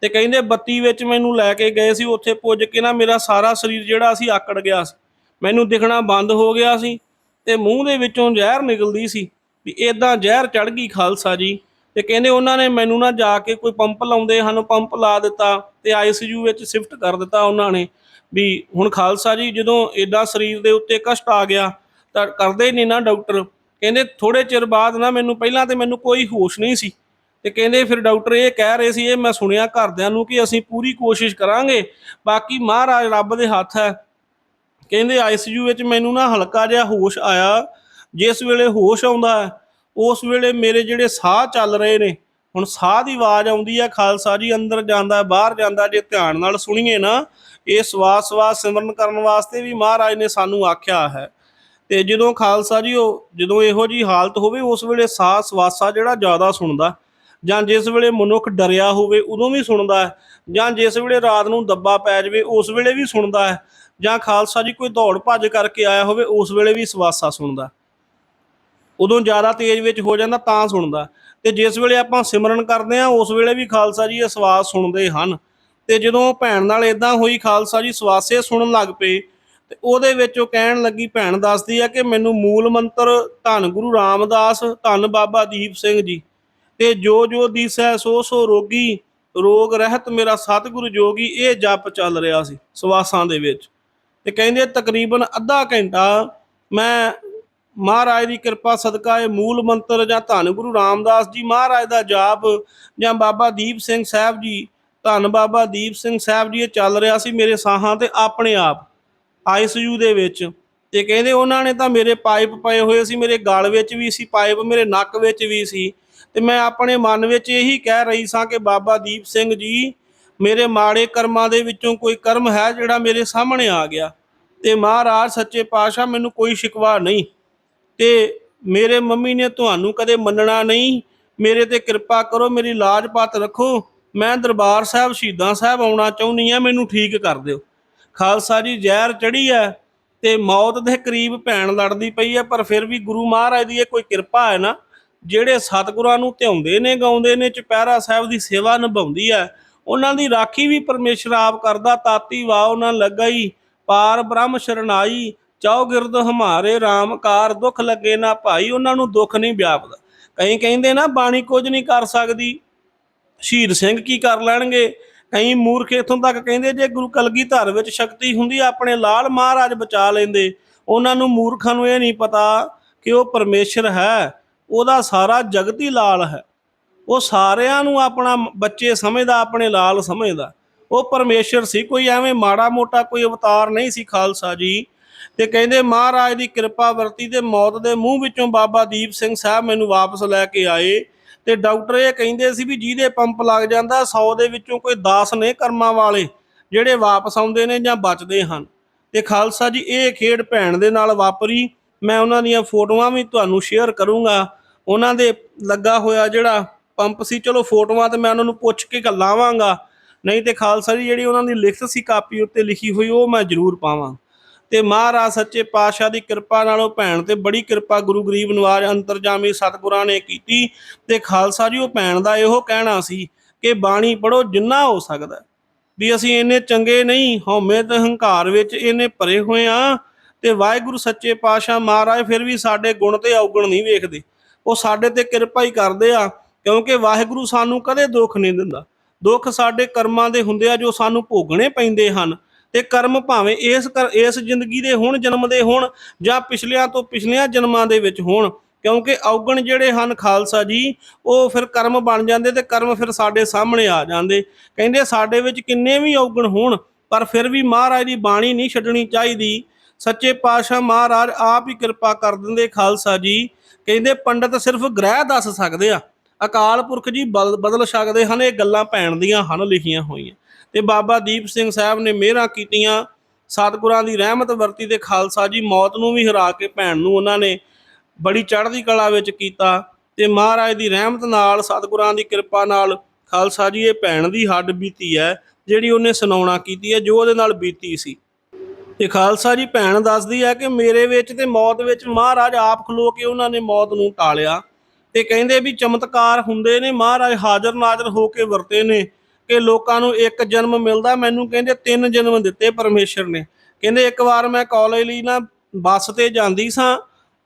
[SPEAKER 1] ਤੇ ਕਹਿੰਦੇ ਬੱਤੀ ਵਿੱਚ ਮੈਨੂੰ ਲੈ ਕੇ ਗਏ ਸੀ, ਉੱਥੇ ਪੁੱਜ ਕੇ ਨਾ ਮੇਰਾ ਸਾਰਾ ਸਰੀਰ ਜਿਹੜਾ ਸੀ ਆਕੜ ਗਿਆ ਸੀ। ਮੈਨੂੰ ਦਿਖਣਾ ਬੰਦ ਹੋ ਗਿਆ ਸੀ ਤੇ ਮੂੰਹ ਦੇ ਵਿੱਚੋਂ ਜ਼ਹਿਰ ਨਿਕਲਦੀ ਸੀ ਵੀ ਇਦਾਂ ਜ਼ਹਿਰ ਚੜ ਗਈ ਖਾਲਸਾ ਜੀ। ਤੇ ਕਹਿੰਦੇ ਉਹਨਾਂ ਨੇ ਮੈਨੂੰ ਨਾ ਜਾ ਕੇ ਕੋਈ ਪੰਪ ਲਾਉਂਦੇ ਹਨ, ਪੰਪ ਲਾ ਦਿੱਤਾ ਤੇ ਆਈਸੀਯੂ ਵਿੱਚ ਸ਼ਿਫਟ ਕਰ ਦਿੱਤਾ ਉਹਨਾਂ ਨੇ ਵੀ ਹੁਣ ਖਾਲਸਾ ਜੀ ਜਦੋਂ ਇਦਾਂ ਸਰੀਰ ਦੇ ਉੱਤੇ ਕਸ਼ਟ ਆ ਗਿਆ ਤਾਂ ਕਰਦੇ ਨਹੀਂ ਨਾ ਡਾਕਟਰ। ਕਹਿੰਦੇ ਥੋੜੇ ਚਿਰ ਬਾਅਦ ਨਾ ਮੈਨੂੰ ਪਹਿਲਾਂ ਤੇ ਮੈਨੂੰ ਕੋਈ ਹੋਸ਼ ਨਹੀਂ ਸੀ। ਤੇ ਕਹਿੰਦੇ ਫਿਰ ਡਾਕਟਰ ਇਹ ਕਹਿ ਰਹੇ ਸੀ ਇਹ ਮੈਂ ਸੁਣਿਆ ਘਰਦਿਆਂ ਨੂੰ ਕਿ ਅਸੀਂ ਪੂਰੀ ਕੋਸ਼ਿਸ਼ ਕਰਾਂਗੇ। ਬਾਕੀ ਮਹਾਰਾਜ ਰੱਬ ਦੇ ਹੱਥ ਹੈ। ਕਹਿੰਦੇ ਆਈਸੀਯੂ ਵਿੱਚ ਮੈਨੂੰ ਨਾ ਹਲਕਾ ਜਿਹਾ ਹੋਸ਼ ਆਇਆ। ਜਿਸ ਵੇਲੇ ਹੋਸ਼ ਆਉਂਦਾ ਹੈ, ਉਸ ਵੇਲੇ ਮੇਰੇ ਜਿਹੜੇ ਸਾਹ ਚੱਲ ਰਹੇ ਨੇ ਹੁਣ ਸਾਹ ਦੀ ਆਵਾਜ਼ ਆਉਂਦੀ ਹੈ ਖਾਲਸਾ ਜੀ ਅੰਦਰ ਜਾਂਦਾ ਬਾਹਰ ਜਾਂਦਾ ਜੇ ਧਿਆਨ ਨਾਲ ਸੁਣੀਏ ਨਾ ਇਹ ਸਵਾਸ ਸਵਾਸ ਸਿਮਰਨ ਕਰਨ ਵਾਸਤੇ ਵੀ ਮਹਾਰਾਜ ਨੇ ਸਾਨੂੰ ਆਖਿਆ ਹੈ। ਤੇ ਜਦੋਂ ਖਾਲਸਾ ਜੀ ਉਹ ਜਦੋਂ ਇਹੋ ਜੀ ਹਾਲਤ ਹੋਵੇ, ਉਸ ਵੇਲੇ ਸਾਹ ਸਵਾਸਾ ਜਿਹੜਾ ਜ਼ਿਆਦਾ ਸੁਣਦਾ। ਜਾਂ ਜਿਸ ਵੇਲੇ ਮਨੁੱਖ ਡਰਿਆ ਹੋਵੇ, ਉਦੋਂ ਵੀ ਸੁਣਦਾ ਹੈ। ਜਾਂ ਜਿਸ ਵੇਲੇ ਰਾਤ ਨੂੰ ਦੱਬਾ ਪੈ ਜਾਵੇ, ਉਸ ਵੇਲੇ ਵੀ ਸੁਣਦਾ ਹੈ। ਜਾਂ ਖਾਲਸਾ ਜੀ ਕੋਈ ਦੌੜ ਭੱਜ ਕਰਕੇ ਆਇਆ ਹੋਵੇ, ਉਸ ਵੇਲੇ ਵੀ ਸਵਾਸਾ ਸੁਣਦਾ ਉਦੋਂ ਜ਼ਿਆਦਾ ਤੇਜ਼ ਵਿੱਚ ਹੋ ਜਾਂਦਾ, ਤਾਂ ਸੁਣਦਾ ਤੇ ਜਿਸ ਵੇਲੇ ਆਪਾਂ ਸਿਮਰਨ ਕਰਦੇ ਆ ਉਸ ਵੇਲੇ ਵੀ ਖਾਲਸਾ ਜੀ ਇਹ ਸਵਾਸ ਸੁਣਦੇ ਹਨ। ਤੇ ਜਦੋਂ ਭੈਣ ਨਾਲ ਇਦਾਂ ਹੋਈ, ਖਾਲਸਾ ਜੀ ਸਵਾਸੇ ਸੁਣਨ ਲੱਗ ਪਏ। ਤੇ ਉਹਦੇ ਵਿੱਚ ਉਹ ਕਹਿਣ ਲੱਗੀ ਭੈਣ ਦੱਸਦੀ ਆ ਕਿ ਮੈਨੂੰ ਮੂਲ ਮੰਤਰ ਧੰਨ ਗੁਰੂ ਰਾਮਦਾਸ, ਧੰਨ ਬਾਬਾ ਦੀਪ ਸਿੰਘ ਜੀ। ਤੇ ਜੋ ਜੋ ਦੀਸੈ ਸੋ ਸੋ ਰੋਗੀ, ਰੋਗ ਰਹਿਤ ਮੇਰਾ ਸਤਿਗੁਰੂ ਜੋਗੀ, ਇਹ ਜਪ ਚੱਲ ਰਿਹਾ ਸੀ ਸਵਾਸਾਂ ਦੇ ਵਿੱਚ। ਤੇ ਕਹਿੰਦੇ ਤਕਰੀਬਨ ਅੱਧਾ ਘੰਟਾ ਮੈਂ ਮਹਾਰਾਜ ਦੀ ਕਿਰਪਾ ਸਦਕਾ ਇਹ ਮੂਲ ਮੰਤਰ ਜਾਂ ਧੰਨ ਗੁਰੂ ਰਾਮਦਾਸ ਜੀ ਮਹਾਰਾਜ ਦਾ ਜਾਪ ਜਾਂ ਬਾਬਾ ਦੀਪ ਸਿੰਘ ਸਾਹਿਬ ਜੀ, ਧੰਨ ਬਾਬਾ ਦੀਪ ਸਿੰਘ ਸਾਹਿਬ ਜੀ, ਇਹ ਚੱਲ ਰਿਹਾ ਸੀ ਮੇਰੇ ਸਾਹਾਂ ਤੇ ਆਪਣੇ ਆਪ। ਆਈਸੀਯੂ ਦੇ ਵਿੱਚ ਤੇ ਕਹਿੰਦੇ ਉਹਨਾਂ ਨੇ ਤਾਂ ਮੇਰੇ ਪਾਈਪ ਪਏ ਹੋਏ ਸੀ, ਮੇਰੇ ਗਾਲ ਵਿੱਚ ਵੀ ਸੀ, ਪਾਈਪ ਮੇਰੇ ਨੱਕ ਵਿੱਚ ਵੀ ਸੀ। ਤੇ ਮੈਂ ਆਪਣੇ ਮਨ ਵਿੱਚ ਇਹੀ ਕਹਿ ਰਹੀ ਸਾਂ ਕਿ ਬਾਬਾ ਦੀਪ ਸਿੰਘ ਜੀ, ਮੇਰੇ ਮਾੜੇ ਕਰਮਾਂ ਦੇ ਵਿੱਚੋਂ ਕੋਈ ਕਰਮ ਹੈ ਜਿਹੜਾ ਮੇਰੇ ਸਾਹਮਣੇ ਆ ਗਿਆ? ਤੇ ਮਹਾਰਾਜ, ਸੱਚੇ ਪਾਤਸ਼ਾਹ, ਮੈਨੂੰ ਕੋਈ ਸ਼ਿਕਵਾ ਨਹੀਂ। ਤੇ ਮੇਰੇ ਮੰਮੀ ਨੇ ਤੁਹਾਨੂੰ ਕਦੇ ਮੰਨਣਾ ਨਹੀਂ? ਮੇਰੇ ਤੇ ਕਿਰਪਾ ਕਰੋ, ਮੇਰੀ ਲਾਜ ਪਾਤ ਰੱਖੋ। ਮੈਂ ਦਰਬਾਰ ਸਾਹਿਬ ਸ਼ਹੀਦਾਂ ਸਾਹਿਬ ਆਉਣਾ ਚਾਹੁੰਦੀ ਆ ਮੈਨੂੰ ਠੀਕ ਕਰ ਦਿਓ। ਖਾਲਸਾ ਜੀ ਜ਼ਹਿਰ ਚੜੀ ਹੈ ਤੇ ਮੌਤ ਦੇ ਕਰੀਬ ਭੈਣ ਲੜਦੀ ਪਈ ਹੈ, ਪਰ ਫਿਰ ਵੀ ਗੁਰੂ ਮਹਾਰਾਜ ਦੀ ਇਹ ਕੋਈ ਕਿਰਪਾ ਹੈ ਨਾ, ਜਿਹੜੇ ਸਤਿਗੁਰਾਂ ਨੂੰ ਧਿਆਉਂਦੇ ਨੇ, ਗਾਉਂਦੇ ਨੇ, ਚੁਪਹਿਰਾ ਸਾਹਿਬ ਦੀ ਸੇਵਾ ਨਿਭਾਉਂਦੀ ਹੈ, ਉਹਨਾਂ ਦੀ ਰਾਖੀ ਵੀ ਪਰਮੇਸ਼ਰ ਆਪ ਕਰਦਾ, ਤਾਤੀ ਵਾ ਨਾ ਲੱਗਾ ਹੀ ਪਾਰ ਬ੍ਰਹਮ ਸ਼ਰਨਾਈ, ਚਾਉ ਗਿਰਦ ਹਮਾਰੇ RAM ਕਾਰ ਦੁੱਖ ਲੱਗੇ ਨਾ ਭਾਈ, ਉਹਨਾਂ ਨੂੰ ਦੁੱਖ ਨਹੀਂ ਵਿਆਪਦਾ। ਕਈ ਕਹਿੰਦੇ ਨਾ, ਬਾਣੀ ਕੁਝ ਨਹੀਂ ਕਰ ਸਕਦੀ, ਸ਼ਹੀਦ ਸਿੰਘ ਕੀ ਕਰ ਲੈਣਗੇ? ਕਈ ਮੂਰਖ ਇਥੋਂ ਤੱਕ ਕਹਿੰਦੇ ਜੇ ਗੁਰੂ ਕਲਗੀਧਰ ਵਿੱਚ ਸ਼ਕਤੀ ਹੁੰਦੀ, ਆਪਣੇ ਲਾਲ ਮਹਾਰਾਜ ਬਚਾ ਲੈਂਦੇ। ਉਹਨਾਂ ਨੂੰ ਮੂਰਖਾਂ ਨੂੰ ਇਹ ਨਹੀਂ ਪਤਾ ਕਿ ਉਹ ਪਰਮੇਸ਼ਰ ਹੈ। ਉਹਦਾ ਸਾਰਾ ਜਗਤ ਹੀ ਲਾਲ ਹੈ। ਉਹ ਸਾਰਿਆਂ ਨੂੰ ਆਪਣਾ ਬੱਚੇ ਸਮਝਦਾ, ਆਪਣੇ ਲਾਲ ਸਮਝਦਾ। ਉਹ ਪਰਮੇਸ਼ਰ ਸੀ, ਕੋਈ ਐਵੇਂ ਮਾੜਾ ਮੋਟਾ ਕੋਈ ਅਵਤਾਰ ਨਹੀਂ ਸੀ ਖਾਲਸਾ ਜੀ। ਤੇ ਕਹਿੰਦੇ, ਮਹਾਰਾਜ ਦੀ ਕਿਰਪਾ ਵਰਤੀ ਤੇ ਮੌਤ ਦੇ ਮੂੰਹ ਵਿੱਚੋਂ ਬਾਬਾ ਦੀਪ ਸਿੰਘ ਸਾਹਿਬ ਮੈਨੂੰ ਵਾਪਸ ਲੈ ਕੇ ਆਏ। ਤੇ ਡਾਕਟਰ ਇਹ ਕਹਿੰਦੇ ਸੀ ਵੀ ਜਿਹਦੇ ਪੰਪ ਲੱਗ ਜਾਂਦਾ 100 ਦੇ ਵਿੱਚੋਂ ਕੋਈ 10 ਨੇ ਕਰਮਾਂ ਵਾਲੇ, ਜਿਹੜੇ ਵਾਪਸ ਆਉਂਦੇ ਨੇ ਜਾਂ ਬਚਦੇ ਹਨ। ਤੇ ਖਾਲਸਾ ਜੀ, ਇਹ ਖੇਡ ਭੈਣ ਦੇ ਨਾਲ ਵਾਪਰੀ। ਮੈਂ ਉਹਨਾਂ ਦੀਆਂ ਫੋਟੋਆਂ ਵੀ ਤੁਹਾਨੂੰ ਸ਼ੇਅਰ ਕਰੂੰਗਾ। ਉਹਨਾਂ ਦੇ ਲੱਗਾ ਹੋਇਆ ਜਿਹੜਾ ਪੰਪ ਸੀ, ਚਲੋ ਫੋਟੋਆਂ ਤੇ ਮੈਂ ਉਹਨਾਂ ਨੂੰ ਪੁੱਛ ਕੇ ਲਾਵਾਂਗਾ ਨਹੀਂ ਤੇ ਖਾਲਸਾ ਜੀ, ਜਿਹੜੀ ਉਹਨਾਂ ਦੀ ਲਿਖਤ ਸੀ, ਕਾਪੀ ਉੱਤੇ ਲਿਖੀ ਹੋਈ, ਉਹ ਮੈਂ ਜ਼ਰੂਰ ਪਾਵਾਂ। ਤੇ ਮਹਾਰਾਜ ਸੱਚੇ ਪਾਤਸ਼ਾਹ ਦੀ ਕਿਰਪਾ ਨਾਲ ਉਹ ਭੈਣ ਤੇ ਬੜੀ ਕਿਰਪਾ ਗੁਰੂ ਗਰੀਬ ਨਵਾਜ ਅੰਤਰਜਾਮੀ ਸਤਿਗੁਰਾਂ ਨੇ ਕੀਤੀ ਤੇ ਖਾਲਸਾ ਜੀ, ਉਹ ਭੈਣ ਦਾ ਇਹੋ ਕਹਿਣਾ ਸੀ ਕਿ ਬਾਣੀ ਪੜੋ ਜਿੰਨਾ ਹੋ ਸਕਦਾ ਵੀ ਅਸੀਂ ਇੰਨੇ ਚੰਗੇ ਨਹੀਂ, ਹਉਮੈ ਤੇ ਹੰਕਾਰ ਵਿੱਚ ਇੰਨੇ ਭਰੇ ਹੋਏ ਆ ਤੇ ਵਾਹਿਗੁਰੂ ਸੱਚੇ ਪਾਤਸ਼ਾਹ ਮਹਾਰਾਜ ਫਿਰ ਵੀ ਸਾਡੇ ਗੁਣ ਤੇ ਔਗਣ ਨਹੀਂ ਵੇਖਦੇ। ਉਹ ਸਾਡੇ ਤੇ ਕਿਰਪਾ ਹੀ ਕਰਦੇ ਆ, ਕਿਉਂਕਿ ਵਾਹਿਗੁਰੂ ਸਾਨੂੰ ਕਦੇ ਦੁੱਖ ਨਹੀਂ ਦਿੰਦਾ। ਦੁੱਖ ਸਾਡੇ ਕਰਮਾਂ ਦੇ ਹੁੰਦੇ ਆ ਜੋ ਸਾਨੂੰ ਭੋਗਣੇ ਪੈਂਦੇ ਹਨ। ਤੇ ਕਰਮ ਭਾਵੇਂ ਇਸ ਕਰ- ਇਸ ਜ਼ਿੰਦਗੀ ਦੇ ਹੁਣ, ਜਨਮ ਦੇ ਹੋਣ ਜਾਂ ਪਿਛਲਿਆਂ ਤੋਂ ਪਿਛਲਿਆਂ ਜਨਮਾਂ ਦੇ ਵਿੱਚ ਹੋਣ, ਕਿਉਂਕਿ ਔਗਣ ਜਿਹੜੇ ਹਨ ਖਾਲਸਾ ਜੀ, ਉਹ ਫਿਰ ਕਰਮ ਬਣ ਜਾਂਦੇ ਤੇ ਕਰਮ ਫਿਰ ਸਾਡੇ ਸਾਹਮਣੇ ਆ ਜਾਂਦੇ। ਕਹਿੰਦੇ ਸਾਡੇ ਵਿੱਚ ਕਿੰਨੇ ਵੀ ਔਗਣ ਹੋਣ, ਪਰ ਫਿਰ ਵੀ ਮਹਾਰਾਜ ਦੀ ਬਾਣੀ ਨਹੀਂ ਛੱਡਣੀ ਚਾਹੀਦੀ। ਸੱਚੇ ਪਾਤਸ਼ਾਹ ਮਹਾਰਾਜ ਆਪ ਹੀ ਕਿਰਪਾ ਕਰ ਦਿੰਦੇ ਖਾਲਸਾ ਜੀ। ਕਹਿੰਦੇ ਪੰਡਤ ਸਿਰਫ ਗ੍ਰਹਿ ਦੱਸ ਸਕਦੇ ਆ। ਅਕਾਲ ਪੁਰਖ ਜੀ ਬਲ- ਬਦਲ ਸਕਦੇ ਹਨ, ਇਹ ਗੱਲਾਂ ਭੈਣ ਦੀਆਂ ਹਨ ਲਿਖੀਆਂ ਹੋਈਆਂ। ਤੇ ਬਾਬਾ ਦੀਪ ਸਿੰਘ ਸਾਹਿਬ ਨੇ ਮਿਹਰਾਂ ਕੀਤੀਆਂ। ਸਤਿਗੁਰਾਂ ਦੀ ਰਹਿਮਤ ਵਰਤੀ ਤੇ ਖਾਲਸਾ ਜੀ ਮੌਤ ਨੂੰ ਵੀ ਹਰਾ ਕੇ ਭੈਣ ਨੂੰ ਉਹਨਾਂ ਨੇ ਬੜੀ ਚੜ੍ਹਦੀ ਕਲਾ ਵਿੱਚ ਕੀਤਾ ਤੇ ਮਹਾਰਾਜ ਦੀ ਰਹਿਮਤ ਨਾਲ, ਸਤਿਗੁਰਾਂ ਦੀ ਕਿਰਪਾ ਨਾਲ ਖਾਲਸਾ ਜੀ ਇਹ ਭੈਣ ਦੀ ਹੱਡ ਬੀਤੀ ਹੈ, ਜਿਹੜੀ ਉਹਨੇ ਸੁਣਾਉਣਾ ਕੀਤੀ ਹੈ, ਜੋ ਉਹਦੇ ਨਾਲ ਬੀਤੀ ਸੀ। ਤੇ ਖਾਲਸਾ ਜੀ ਭੈਣ ਦੱਸਦੀ ਹੈ ਕਿ ਮੇਰੇ ਵਿੱਚ ਤੇ ਮੌਤ ਵਿੱਚ ਮਹਾਰਾਜ ਆਪ ਖਲੋ ਕੇ ਉਹਨਾਂ ਨੇ ਮੌਤ ਨੂੰ ਟਾਲਿਆ ਤੇ ਕਹਿੰਦੇ ਵੀ ਚਮਤਕਾਰ ਹੁੰਦੇ ਨੇ, ਮਹਾਰਾਜ ਹਾਜ਼ਰ ਨਾਜ਼ਰ ਹੋ ਕੇ ਵਰਤੇ ਨੇ। ਕਿ ਲੋਕਾਂ ਨੂੰ ਇੱਕ ਜਨਮ ਮਿਲਦਾ, ਮੈਨੂੰ ਕਹਿੰਦੇ ਤਿੰਨ ਜਨਮ ਦਿੱਤੇ ਪਰਮੇਸ਼ਰ ਨੇ। ਕਹਿੰਦੇ ਇੱਕ ਵਾਰ ਮੈਂ ਕਾਲਜ ਲਈ ਨਾ ਬੱਸ ਤੇ ਜਾਂਦੀ ਸਾਂ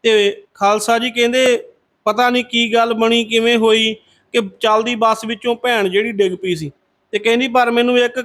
[SPEAKER 1] ਤੇ ਖਾਲਸਾ ਜੀ ਕਹਿੰਦੇ, ਪਤਾ ਨਹੀਂ ਕੀ ਗੱਲ ਬਣੀ, ਕਿਵੇਂ ਹੋਈ ਕਿ ਚੱਲਦੀ ਬੱਸ ਵਿੱਚੋਂ ਭੈਣ ਜਿਹੜੀ ਡਿੱਗ ਪਈ ਸੀ। ਤੇ ਕਹਿੰਦੀ, ਪਰ ਮੈਨੂੰ ਇੱਕ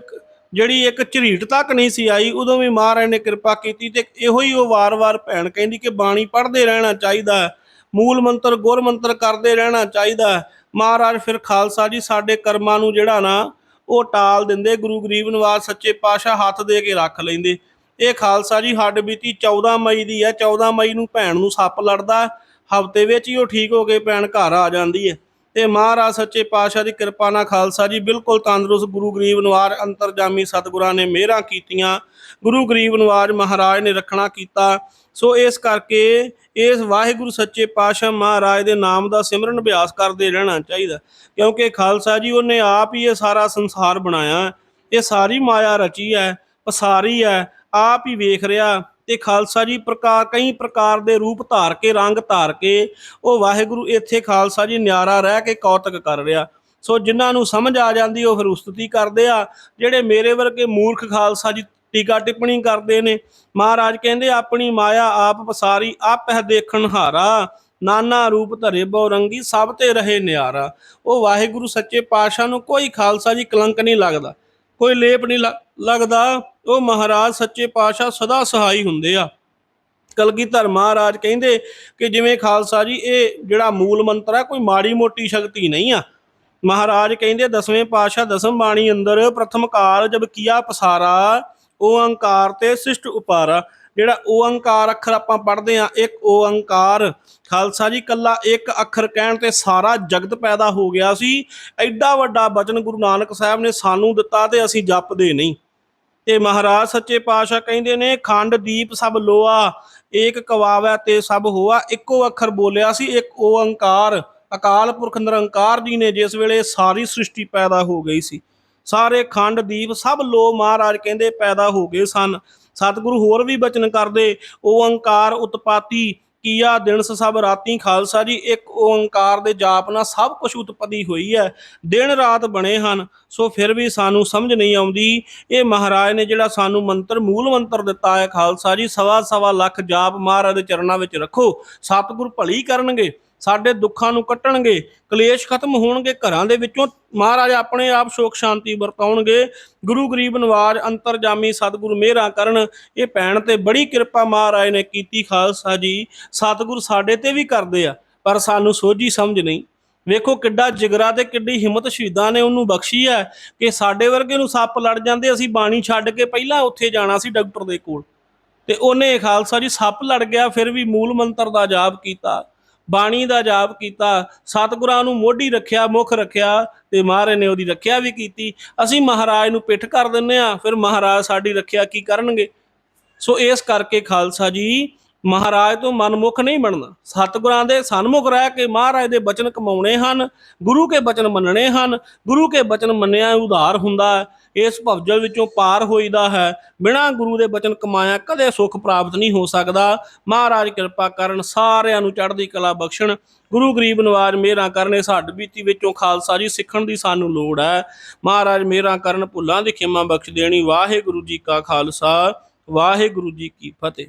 [SPEAKER 1] ਜਿਹੜੀ ਇੱਕ ਝਰੀਟ ਤੱਕ ਨਹੀਂ ਸੀ ਆਈ, ਉਦੋਂ ਵੀ ਮਹਾਰਾਜ ਨੇ ਕਿਰਪਾ ਕੀਤੀ ਤੇ ਇਹੋ ਹੀ ਉਹ ਵਾਰ-ਵਾਰ ਭੈਣ ਕਹਿੰਦੀ ਕਿ ਬਾਣੀ ਪੜ੍ਹਦੇ ਰਹਿਣਾ ਚਾਹੀਦਾ ਮੂਲ ਮੰਤਰ, ਗੁਰ ਮੰਤਰ ਕਰਦੇ ਰਹਿਣਾ ਚਾਹੀਦਾ ਮਹਾਰਾਜ ਫਿਰ ਖਾਲਸਾ ਜੀ ਸਾਡੇ ਕਰਮਾਂ ਨੂੰ ਜਿਹੜਾ ਨਾ ਉਹ ਟਾਲ ਦਿੰਦੇ, ਗੁਰੂ ਗਰੀਬ ਨਿਵਾਸ ਸੱਚੇ ਪਾਤਸ਼ਾਹ ਹੱਥ ਦੇ ਕੇ ਰੱਖ ਲੈਂਦੇ। ਇਹ ਖਾਲਸਾ ਜੀ ਹੱਡ ਬੀਤੀ 14 ਮਈ ਦੀ ਹੈ 14 ਮਈ ਨੂੰ ਭੈਣ ਨੂੰ ਸੱਪ ਲੜਦਾ, ਹਫ਼ਤੇ ਵਿੱਚ ਹੀ ਉਹ ਠੀਕ ਹੋ ਕੇ ਭੈਣ ਘਰ ਆ ਜਾਂਦੀ ਹੈ। ਤੇ ਮਹਾਰਾਜ ਸੱਚੇ ਪਾਤਸ਼ਾਹ ਦੀ ਕਿਰਪਾ ਨਾਲ ਖਾਲਸਾ ਜੀ, ਬਿਲਕੁਲ ਤੰਦਰੁਸਤ ਗੁਰੂ ਗਰੀਬ ਨਵਾਜ ਅੰਤਰਜਾਮੀ ਸਤਿਗੁਰਾਂ ਨੇ ਮਿਹਰਾਂ ਕੀਤੀਆਂ, ਗੁਰੂ ਗਰੀਬ ਨਵਾਜ ਮਹਾਰਾਜ ਨੇ ਰੱਖਣਾ ਕੀਤਾ। ਸੋ ਇਸ ਕਰਕੇ ਇਸ ਵਾਹਿਗੁਰੂ ਸੱਚੇ ਪਾਤਸ਼ਾਹ ਮਹਾਰਾਜ ਦੇ ਨਾਮ ਦਾ ਸਿਮਰਨ ਅਭਿਆਸ ਕਰਦੇ ਰਹਿਣਾ ਚਾਹੀਦਾ, ਕਿਉਂਕਿ ਖਾਲਸਾ ਜੀ, ਉਹਨੇ ਆਪ ਹੀ ਇਹ ਸਾਰਾ ਸੰਸਾਰ ਬਣਾਇਆ। ਇਹ ਸਾਰੀ ਮਾਇਆ ਰਚੀ ਹੈ, ਪਸਾਰੀ ਹੈ, ਆਪ ਹੀ ਵੇਖ ਰਿਹਾ। ਤੇ ਖਾਲਸਾ ਜੀ ਪ੍ਰਕਾਰ ਕਈ ਪ੍ਰਕਾਰ ਦੇ ਰੂਪ ਧਾਰ ਕੇ, ਰੰਗ ਧਾਰ ਕੇ ਉਹ ਵਾਹਿਗੁਰੂ ਇੱਥੇ ਖਾਲਸਾ ਜੀ ਨਿਆਰਾ ਰਹਿ ਕੇ ਕੌਤਕ ਕਰ ਰਿਹਾ। ਸੋ ਜਿਨ੍ਹਾਂ ਨੂੰ ਸਮਝ ਆ ਜਾਂਦੀ, ਉਹ ਫਿਰ ਉਸਤਤੀ ਕਰਦੇ ਆ, ਜਿਹੜੇ ਮੇਰੇ ਵਰਗੇ ਮੂਰਖ ਖਾਲਸਾ ਜੀ ਟੀਕਾ ਟਿੱਪਣੀ ਕਰਦੇ ਨੇ। ਮਹਾਰਾਜ ਕਹਿੰਦੇ, ਆਪਣੀ ਮਾਇਆ ਆਪ ਪਸਾਰੀ, ਆਪ ਹੈ ਦੇਖਣ ਹਾਰਾ। ਨਾਨਾ ਰੂਪ ਧਰੇ ਬਹੁ ਰੰਗੀ, ਸਭ ਤੇ ਰਹੇ ਨਿਆਰਾ। ਉਹ ਵਾਹਿਗੁਰੂ ਸੱਚੇ ਪਾਤਸ਼ਾਹ ਨੂੰ ਕੋਈ ਖਾਲਸਾ ਜੀ ਕਲੰਕ ਨਹੀਂ ਲੱਗਦਾ, ਕੋਈ ਲੇਪ ਨਹੀਂ ਲ- ਲੱਗਦਾ। ਉਹ ਮਹਾਰਾਜ ਸੱਚੇ ਪਾਤਸ਼ਾਹ ਸਦਾ ਸਹਾਈ ਹੁੰਦੇ ਆ। ਕਲਗੀਧਰ ਮਹਾਰਾਜ ਕਹਿੰਦੇ ਕਿ ਜਿਵੇਂ ਖਾਲਸਾ ਜੀ, ਇਹ ਜਿਹੜਾ ਮੂਲ ਮੰਤਰ ਆ, ਕੋਈ ਮਾੜੀ ਮੋਟੀ ਸ਼ਕਤੀ ਨਹੀਂ ਆ। ਮਹਾਰਾਜ ਕਹਿੰਦੇ, ਦਸਵੇਂ ਪਾਤਸ਼ਾਹ ਦਸਮ ਬਾਣੀ ਅੰਦਰ ਪ੍ਰਥਮ ਕਾਲ ਜਬ ਕੀਆ ਪਸਾਰਾ ਓੰਕਾਰ ਤੇ ਸਿਸ਼ਟ ਉਪਾਰਾ। ਜਿਹੜਾ ਓੰਕਾਰ ਅੱਖਰ ਆਪਾਂ ਪੜ੍ਹਦੇ ਆ, ਇੱਕ ਓੰਕਾਰ ਖਾਲਸਾ ਜੀ ਕੱਲਾ ਇੱਕ ਅੱਖਰ ਕਹਿਣ ਤੇ ਸਾਰਾ ਜਗਤ ਪੈਦਾ ਹੋ ਗਿਆ ਸੀ। ਐਡਾ ਵੱਡਾ ਬਚਨ ਗੁਰੂ ਨਾਨਕ ਸਾਹਿਬ ਨੇ ਸਾਨੂੰ ਦਿੱਤਾ ਤੇ ਅਸੀਂ ਜਪਦੇ ਨਹੀਂ। ਤੇ ਮਹਾਰਾਜ ਸੱਚੇ ਪਾਤਸ਼ਾਹ ਕਹਿੰਦੇ ਨੇ, ਖੰਡ, ਦੀਪ ਸਭ ਲੋਆ ਏਕ ਕਵਾਵੈ ਤੇ ਸਭ ਹੋਆ। ਇੱਕੋ ਅੱਖਰ ਬੋਲਿਆ ਸੀ, ਇੱਕ ਓੰਕਾਰ ਅਕਾਲ ਪੁਰਖ ਨਿਰੰਕਾਰ ਜੀ ਨੇ, ਜਿਸ ਵੇਲੇ ਸਾਰੀ ਸ੍ਰਿਸ਼ਟੀ ਪੈਦਾ ਹੋ ਗਈ ਸੀ। ਸਾਰੇ ਖੰਡ, ਦੀਪ ਸਭ ਲੋ ਮਹਾਰਾਜ ਕਹਿੰਦੇ ਪੈਦਾ ਹੋ ਗਏ ਸਨ। ਸਤਿਗੁਰੂ ਹੋਰ ਵੀ ਬਚਨ ਕਰਦੇ ਓੰਕਾਰ ਉਤਪਾਤੀ ਕੀਆ ਦਿਨਸ ਸਭ ਰਾਤੀ ਖਾਲਸਾ ਜੀ, ਇੱਕ ਓੰਕਾਰ ਦੇ ਜਾਪ ਨਾਲ ਸਭ ਕੁਝ ਉਤਪਤੀ ਹੋਈ ਹੈ, ਦਿਨ ਰਾਤ ਬਣੇ ਹਨ, ਸੋ ਫਿਰ ਵੀ ਸਾਨੂੰ ਸਮਝ ਨਹੀਂ ਆਉਂਦੀ। ਇਹ ਮਹਾਰਾਜ ਨੇ ਜਿਹੜਾ ਸਾਨੂੰ ਮੰਤਰ, ਮੂਲ ਮੰਤਰ ਦਿੱਤਾ ਹੈ ਖਾਲਸਾ ਜੀ, ਸਵਾ ਸਵਾ ਲੱਖ ਜਾਪ ਮਹਾਰਾਜ ਦੇ ਚਰਨਾਂ ਵਿੱਚ ਰੱਖੋ, ਸਤਿਗੁਰ ਭਲੀ ਕਰਨਗੇ। ਸਾਡੇ ਦੁੱਖਾਂ ਨੂੰ ਕੱਟਣਗੇ, ਕਲੇਸ਼ ਖਤਮ ਹੋਣਗੇ, ਘਰਾਂ ਦੇ ਵਿੱਚੋਂ ਮਹਾਰਾਜ ਆਪਣੇ ਆਪ ਸੁਖ ਸ਼ਾਂਤੀ ਵਰਤਾਉਣਗੇ। ਗੁਰੂ ਗਰੀਬ ਨਵਾਜ ਅੰਤਰਜਾਮੀ ਸਤਿਗੁਰ ਮਿਹਰਾਂ ਕਰਨ, ਇਹ ਪੈਣ ਤੇ ਬੜੀ ਕਿਰਪਾ ਮਹਾਰਾਜ ਨੇ ਕੀਤੀ ਖਾਲਸਾ ਜੀ। ਸਤਿਗੁਰ ਸਾਡੇ ਤੇ ਵੀ ਕਰਦੇ ਆ, ਪਰ ਸਾਨੂੰ ਸੋਝੀ ਸਮਝ ਨਹੀਂ। ਵੇਖੋ ਕਿੱਡਾ ਜਿਗਰਾ ਤੇ ਕਿੱਡੀ ਹਿੰਮਤ ਸ਼ਹੀਦਾਂ ਨੇ ਉਹਨੂੰ ਬਖਸ਼ੀ ਹੈ ਕਿ ਸਾਡੇ ਵਰਗੇ ਨੂੰ ਸੱਪ ਲੜ ਜਾਂਦੇ, ਅਸੀਂ ਬਾਣੀ ਛੱਡ ਕੇ ਪਹਿਲਾਂ ਉੱਥੇ ਜਾਣਾ ਸੀ ਡਾਕਟਰ ਦੇ ਕੋਲ। ਤੇ ਉਹਨੇ ਖਾਲਸਾ ਜੀ ਸੱਪ ਲੜ ਗਿਆ, ਫਿਰ ਵੀ ਮੂਲ ਮੰਤਰ ਦਾ ਜਾਪ ਕੀਤਾ। ਬਾਣੀ ਦਾ ਜਾਪ ਕੀਤਾ, ਸਤਿਗੁਰਾਂ ਨੂੰ ਮੋਢੀ ਰੱਖਿਆ, ਮੁਖ ਰੱਖਿਆ ਤੇ ਮਹਾਰਾਜ ਨੇ ਉਹਦੀ ਰੱਖਿਆ ਵੀ ਕੀਤੀ। ਅਸੀਂ ਮਹਾਰਾਜ ਨੂੰ ਪਿੱਠ ਕਰ ਦਿੰਨੇ ਆ ਫਿਰ ਮਹਾਰਾਜ ਸਾਡੀ ਰੱਖਿਆ ਕੀ ਕਰਨਗੇ? ਸੋ ਇਸ ਕਰਕੇ ਖਾਲਸਾ ਜੀ, ਮਹਾਰਾਜ ਤੋਂ ਮਨਮੁਖ ਨਹੀਂ ਬਣਨਾ। ਸਤਿਗੁਰਾਂ ਦੇ ਸਨਮੁਖ ਰਹਿ ਕੇ ਮਹਾਰਾਜ ਦੇ ਬਚਨ ਕਮਾਉਣੇ ਹਨ, ਗੁਰੂ ਕੇ ਬਚਨ ਮੰਨਣੇ ਹਨ, ਗੁਰੂ ਕੇ ਬਚਨ ਮੰਨਿਆ ਉਧਾਰ ਹੁੰਦਾ ਹੈ। ਇਸ ਭਵਜਲ ਵਿੱਚੋਂ ਪਾਰ ਹੋਈਦਾ ਹੈ। ਬਿਨਾਂ ਗੁਰੂ ਦੇ ਬਚਨ ਕਮਾਇਆ ਕਦੇ ਸੁੱਖ ਪ੍ਰਾਪਤ ਨਹੀਂ ਹੋ ਸਕਦਾ। ਮਹਾਰਾਜ ਕਿਰਪਾ ਕਰਨ ਸਾਰਿਆਂ ਨੂੰ ਚੜ੍ਹਦੀ ਕਲਾ ਬਖਸ਼ਣ। ਗੁਰੂ ਗਰੀਬ ਨਵਾਜ ਮੇਰਾ ਕਰਨੇ ਸਾਡ ਬੀਤੀ ਵਿੱਚੋਂ ਖਾਲਸਾ ਜੀ ਸਿੱਖਣ ਦੀ ਸਾਨੂੰ ਲੋੜ ਹੈ। ਮਹਾਰਾਜ ਮੇਰਾ ਕਰਨ, ਭੁੱਲਾਂ ਦੀ ਖਿਮਾ ਬਖਸ਼ ਦੇਣੀ। ਵਾਹਿਗੁਰੂ ਜੀ ਕਾ ਖਾਲਸਾ, ਵਾਹਿਗੁਰੂ ਜੀ ਕੀ ਫਤਿਹ।